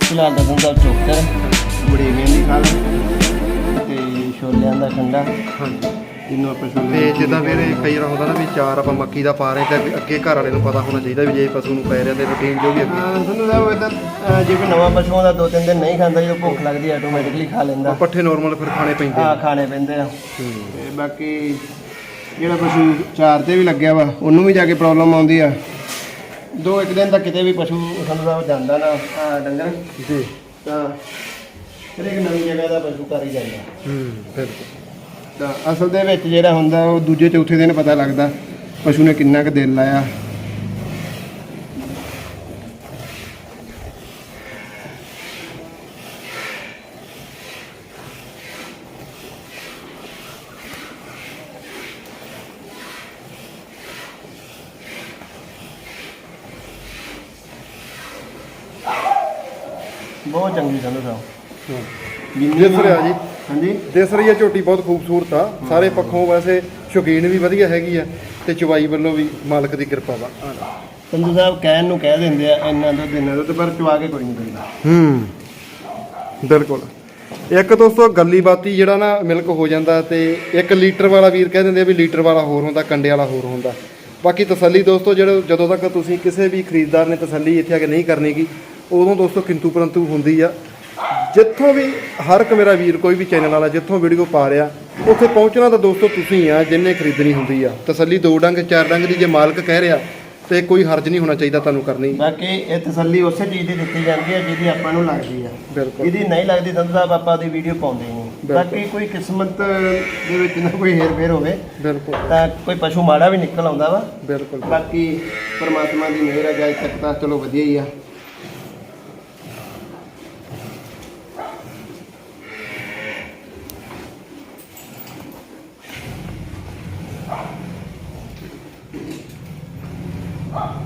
ਫਿਲਹਾਲ ਤਾਂ ਦੰਦਾ ਚੋਕਰ ਬੜੇਵੀਆਂ ਦੀ ਖਾਲ ਤੇ ਛੋਲਿਆਂ ਦਾ ਠੰਡਾ ਹਾਂਜੀ। ਇਹਨੂੰ ਆਪਾਂ ਛੋਲੇ ਤੇ ਜਿੱਦਾਂ ਵੀਰੇ ਕਈ ਵਾਰ ਹੁੰਦਾ ਨਾ ਵੀ ਚਾਰ ਆਪਾਂ ਮੱਕੀ ਦਾ ਪਾ ਰਹੇ ਤੇ ਅੱਗੇ- ਘਰ ਵਾਲੇ ਨੂੰ ਪਤਾ ਹੋਣਾ ਚਾਹੀਦਾ ਵੀ ਜੇ ਪਸ਼ੂ ਨੂੰ ਪੈ ਰਿਹਾ ਤੇ ਰੁਟੀਨ ਜੋ ਵੀ ਅੱਗੇ। ਹਾਂ ਤੁਹਾਨੂੰ ਦਾ ਇਦਾਂ ਜੇ ਕੋਈ ਨਵਾਂ ਪਸ਼ੂ ਆਉਂਦਾ ਦੋ ਤਿੰਨ ਦਿਨ ਨਹੀਂ ਖਾਂਦਾ ਜਦੋਂ ਭੁੱਖ ਲੱਗਦੀ ਆਟੋਮੈਟਿਕਲੀ ਖਾ ਲੈਂਦਾ। ਪੱਠੇ ਨਾਰਮਲ ਫਿਰ ਖਾਣੇ ਪੈਂਦੇ ਆ। ਆ ਖਾਣੇ ਪੈਂਦੇ ਆ। ਤੇ ਬਾਕੀ ਜਿਹੜਾ ਪਸ਼ੂ ਚਾਰ ਤੇ ਵੀ ਲੱਗਿਆ ਵਾ ਉਹਨੂੰ ਵੀ ਜਾ ਕੇ ਪ੍ਰੋਬਲਮ ਆਉਂਦੀ ਆ। ਦੋ ਇੱਕ ਦਿਨ ਤੱਕ ਕਿਤੇ ਵੀ ਪਸ਼ੂ ਸਾਨੂੰ ਦਾ ਜਾਂਦਾ ਨਾ ਆ ਡੰਗਰ। ਜੀ। ਤਾਂ ਫਿਰ ਇੱਕ ਨਵੀਂ ਜਗ੍ਹਾ ਦਾ ਪਸ਼ੂ ਕਰ ਹੀ ਜਾਂਦਾ। ਹੂੰ ਬਿਲਕੁਲ ਤਾਂ ਅਸਲ ਦੇ ਵਿੱਚ ਜਿਹੜਾ ਹੁੰਦਾ ਉਹ ਦੂਜੇ ਚੌਥੇ ਦਿਨ ਪਤਾ ਲੱਗਦਾ ਪਸ਼ੂ ਨੇ ਕਿੰਨਾ ਕੁ ਦਿਲ ਲਾਇਆ। ਬਹੁਤ ਚੰਗੀ ਸੰਧੂ ਸਾਹਿਬ ਦਿਸ ਰਿਹਾ ਜੀ। ਹਾਂਜੀ? ਦਿਸ ਰਹੀ ਹੈ ਝੋਟੀ ਬਹੁਤ ਖੂਬਸੂਰਤ ਆ। ਸਾਰੇ ਪੱਖੋਂ ਵੈਸੇ ਸ਼ੌਕੀਨ ਵੀ ਵਧੀਆ ਹੈਗੀ ਆ ਤੇ ਚਵਾਈ ਵੱਲੋਂ ਵੀ ਮਾਲਕ ਦੀ ਕਿਰਪਾ ਵਾ। ਸੰਧੂ ਸਾਹਿਬ ਕਹਿਣ ਨੂੰ ਕਹਿ ਦਿੰਦੇ ਆ ਇੰਨਾ ਦੁੱਧ ਇੰਨਾ ਦੁੱਧ ਪਰ ਚਵਾ ਕੇ ਕੋਈ ਨਹੀਂ ਦਿੰਦਾ। ਹੂੰ। ਬਿਲਕੁਲ। ਇੱਕ ਦੋਸਤੋ ਗੱਲੀ ਬਾਤੀ ਜਿਹੜਾ ਨਾ ਮਿਲਕ ਹੋ ਜਾਂਦਾ ਤੇ ਇੱਕ ਲੀਟਰ ਵਾਲਾ ਵੀਰ ਕਹਿ ਦਿੰਦੇ ਆ ਵੀ ਲੀਟਰ ਵਾਲਾ ਹੋਰ ਹੁੰਦਾ ਕੰਡੇ ਵਾਲਾ ਹੋਰ ਹੁੰਦਾ। ਬਾਕੀ ਤਸੱਲੀ ਦੋਸਤੋ ਜਿਹੜੇ ਜਦੋਂ ਤੱਕ ਤੁਸੀਂ ਕਿਸੇ ਵੀ ਖਰੀਦਦਾਰ ਨੇ ਤਸੱਲੀ ਇੱਥੇ ਆ ਕੇ ਨਹੀਂ ਕਰਨੀਗੀ ਉਦੋਂ ਦੋਸਤੋ ਕਿੰਤੂ ਪਰੰਤੂ ਹੁੰਦੀ ਆ। ਜਿੱਥੋਂ ਵੀ ਹਰ ਇੱਕ ਮੇਰਾ ਵੀਰ ਕੋਈ ਵੀ ਚੈਨਲ ਵਾਲਾ ਜਿੱਥੋਂ ਵੀਡੀਓ ਪਾ ਰਿਹਾ ਉੱਥੇ ਪਹੁੰਚਣਾ ਤਾਂ ਦੋਸਤੋ ਤੁਸੀਂ ਆ ਜਿੰਨੇ ਖਰੀਦਣੀ ਹੁੰਦੀ ਆ। ਤਸੱਲੀ ਦੋ ਡੰਗ ਚਾਰ ਡੰਗ ਦੀ ਜੇ ਮਾਲਕ ਕਹਿ ਰਿਹਾ ਤੇ ਕੋਈ ਹਰਜ ਨਹੀਂ ਹੋਣਾ ਚਾਹੀਦਾ ਤੁਹਾਨੂੰ ਕਰਨੀ। ਬਾਕੀ ਇਹ ਤਸੱਲੀ ਉਸੇ ਚੀਜ਼ ਦੀ ਦਿੱਤੀ ਜਾਂਦੀ ਹੈ ਜਿਹਦੀ ਆਪਾਂ ਨੂੰ ਲੱਗਦੀ ਆ। ਬਿਲਕੁਲ। ਜਿਹਦੀ ਨਹੀਂ ਲੱਗਦੀ ਸੰਧੂ ਸਾਹਿਬ ਆਪਾਂ ਉਹਦੀ ਵੀਡੀਓ ਪਾਉਂਦੇ ਨਹੀਂ। ਬਾਕੀ ਕੋਈ ਕਿਸਮਤ ਦੇ ਵਿੱਚ ਨਾ ਕੋਈ ਹੇਰ ਫੇਰ ਹੋਵੇ ਬਿਲਕੁਲ। ਤਾਂ ਕੋਈ ਪਸ਼ੂ ਮਾੜਾ ਵੀ ਨਿਕਲ ਆਉਂਦਾ ਵਾ। ਬਿਲਕੁਲ। ਬਾਕੀ ਪਰਮਾਤਮਾ ਦੀ ਮਿਹਰ ਹੈ ਅੱਜ ਤੱਕ ਤਾਂ ਚਲੋ ਵਧੀਆ ਹੀ ਆ। Wow.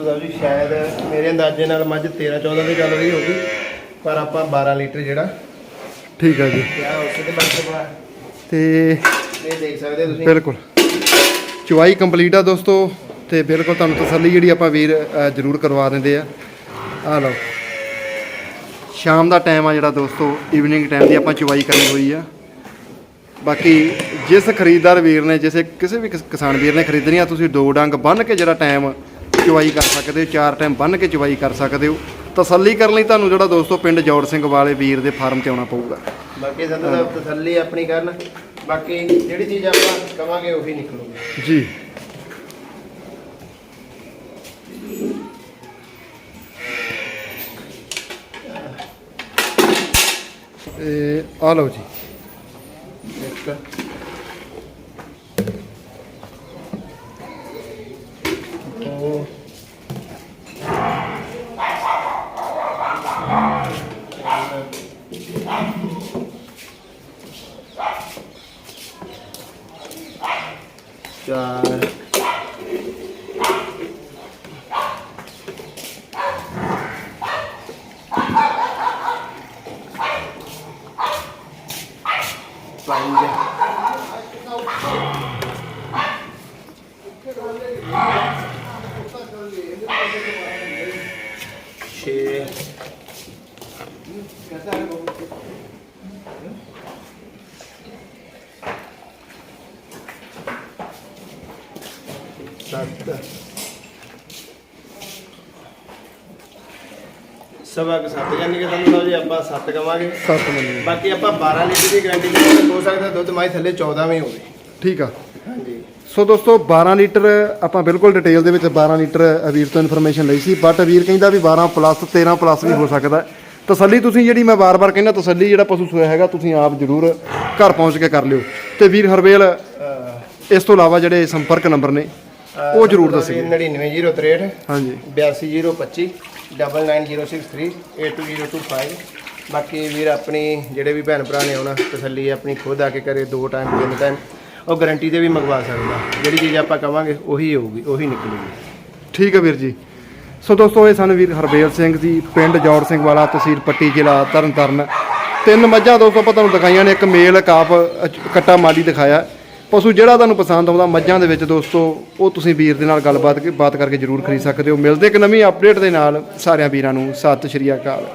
ਸੰਧੂ ਸਾਹਿਬ ਜੀ ਸ਼ਾਇਦ ਮੇਰੇ ਅੰਦਾਜ਼ੇ ਨਾਲ ਮੱਝ 13 14 ਦੀ ਚੱਲ ਰਹੀ ਹੋਗੀ ਪਰ ਆਪਾਂ 12 ਲੀਟਰ ਜਿਹੜਾ ਠੀਕ ਹੈ ਜੀ। ਕਿਹਾ ਉਸੇ ਦੇ ਬੰਦ ਤੇ ਇਹ ਦੇਖ ਸਕਦੇ ਤੁਸੀਂ। ਬਿਲਕੁਲ। ਚੁਆਈ ਕੰਪਲੀਟ ਆ ਦੋਸਤੋ ਤੇ ਬਿਲਕੁਲ ਤੁਹਾਨੂੰ ਤਸੱਲੀ ਜਿਹੜੀ ਆਪਾਂ ਵੀਰ ਜ਼ਰੂਰ ਕਰਵਾ ਦਿੰਦੇ ਆ। ਆ ਲਓ। ਸ਼ਾਮ ਦਾ ਟਾਈਮ ਆ ਜਿਹੜਾ ਦੋਸਤੋ ਈਵਨਿੰਗ ਟਾਈਮ ਦੀ ਆਪਾਂ ਚੁਆਈ ਕਰਨੀ ਹੋਈ ਆ। ਬਾਕੀ ਜਿਸ ਖਰੀਦਦਾਰ ਵੀਰ ਨੇ ਜਿਸੇ ਕਿਸੇ ਵੀ ਕਿਸ- ਕਿਸਾਨ ਵੀਰ ਨੇ ਖਰੀਦਣੀ ਆ ਤੁਸੀਂ ਦੋ ਡੰਗ ਬੰਨ ਕੇ ਜਿਹੜਾ ਟਾਈਮ ਚੁਆਈ ਕਰ ਸਕਦੇ ਹੋ ਚਾਰ ਟਾਈਮ ਬੰਨ ਕੇ ਚੁਆਈ ਕਰ ਸਕਦੇ ਹੋ। ਤਸੱਲੀ ਕਰਨ ਲਈ ਤੁਹਾਨੂੰ ਜਿਹੜਾ ਦੋਸਤੋ ਪਿੰਡ ਜੋੜ ਸਿੰਘ ਵਾਲੇ ਵੀਰ ਦੇ ਫਾਰਮ ਤੇ ਆਉਣਾ ਪਊਗਾ। ਬਾਕੀ ਸੰਧੂ ਸਾਹਿਬ ਤਸੱਲੀ ਆਪਣੀ ਕਰਨ। ਬਾਕੀ ਜਿਹੜੀ ਚੀਜ਼ ਆਪਾਂ ਕਵਾਂਗੇ ਉਹੀ ਨਿਕਲੂਗੀ। ਜੀ। ਇਹ ਆ ਲਓ ਜੀ। ਇੱਕ। ਚਾਰ ਸਵਾ ਕੁ ਸੱਤ ਯਾਨੀ ਕਿ ਸਮਝ ਲਓ ਜੀ ਆਪਾਂ ਸੱਤ ਕਵਾਂਗੇ। ਸੱਤ ਮੰਨੀ ਬਾਕੀ ਆਪਾਂ 12 ਲੀਟਰ ਦੀ ਗਾਰੰਟੀ ਦੇ ਹੋ ਸਕਦਾ ਦੁੱਧ ਮਾਈ ਥੱਲੇ 14 ਵੀ ਹੋਵੇ। ਠੀਕ ਆ। ਹਾਂਜੀ। ਸੋ ਦੋਸਤੋ 12 ਲੀਟਰ ਆਪਾਂ ਬਿਲਕੁਲ ਡਿਟੇਲ ਦੇ ਵਿੱਚ 12 ਲੀਟਰ ਵੀਰ ਤੋਂ ਇਨਫੋਰਮੇਸ਼ਨ ਲਈ ਸੀ ਬਟ ਵੀਰ ਕਹਿੰਦਾ ਵੀ 12 ਪਲੱਸ 13 ਪਲੱਸ ਵੀ ਹੋ ਸਕਦਾ। ਤਸੱਲੀ ਤੁਸੀਂ ਜਿਹੜੀ ਮੈਂ ਵਾਰ-ਵਾਰ ਕਹਿੰਦਾ ਤਸੱਲੀ ਜਿਹੜਾ ਪਸ਼ੂ ਸੋਇਆ ਹੈਗਾ ਤੁਸੀਂ ਆਪ ਜ਼ਰੂਰ ਘਰ ਪਹੁੰਚ ਕੇ ਕਰ ਲਿਓ। ਤੇ ਵੀਰ ਹਰਵੇਲ ਇਸ ਤੋਂ ਇਲਾਵਾ ਜਿਹੜੇ ਸੰਪਰਕ ਨੰਬਰ ਨੇ ਉਹ ਜ਼ਰੂਰ ਦੱਸਿਓ 99063 ਹਾਂਜੀ। 82025 99063 82025 ਬਾਕੀ ਵੀਰ ਆਪਣੀ ਜਿਹੜੇ ਵੀ ਭੈਣ ਭਰਾ ਨੇ ਆਉਣਾ, ਤਸੱਲੀ ਆਪਣੀ ਖੁਦ ਆ ਕੇ ਕਰੇ, ਦੋ ਟਾਈਮ ਤਿੰਨ ਟਾਈਮ ਉਹ ਗਾਰੰਟੀ ਤੇ ਵੀ ਮੰਗਵਾ ਸਕਦਾ। ਜਿਹੜੀ ਚੀਜ਼ ਆਪਾਂ ਕਵਾਂਗੇ, ਉਹੀ ਹੋਊਗੀ, ਉਹੀ ਨਿਕਲੇਗੀ। ਠੀਕ ਹੈ ਵੀਰ ਜੀ। ਸੋ ਦੋਸਤੋ, ਇਹ ਸਨ ਵੀਰ ਹਰਬੇਲ ਸਿੰਘ ਜੀ, ਪਿੰਡ ਜੌੜ ਸਿੰਘ ਵਾਲਾ, ਤਹਿਸੀਲ ਪੱਟੀ ਜ਼ਿਲ੍ਹਾ ਤਰਨਤਾਰਨ। ਤਿੰਨ ਮੱਝਾਂ ਦੋਸਤੋ, ਆਪਾਂ ਤੁਹਾਨੂੰ ਦਿਖਾਈਆਂ ਨੇ, ਇੱਕ ਮੇਲ ਕਾਪ ਅਚ- ਕੱਟਾ ਮਾਲੀ ਦਿਖਾਇਆ। ਪਸ਼ੂ ਜਿਹੜਾ ਤੁਹਾਨੂੰ ਪਸੰਦ ਆਉਂਦਾ, ਮੱਝਾਂ ਦੇ ਵਿੱਚ ਦੋਸਤੋ, ਉਹ ਤੁਸੀਂ ਵੀਰ ਦੇ ਨਾਲ ਗੱਲਬਾਤ, ਬਾਤ ਕਰਕੇ ਜਰੂਰ ਖਰੀਦ ਸਕਦੇ ਹੋ। ਮਿਲਦੇ ਇੱਕ ਨਵੀਂ ਅਪਡੇਟ ਦੇ ਨਾਲ ਸਾਰਿਆਂ ਵੀਰਾਂ ਨੂੰ। ਸਤਿ ਸ਼੍ਰੀ ਅਕਾਲ।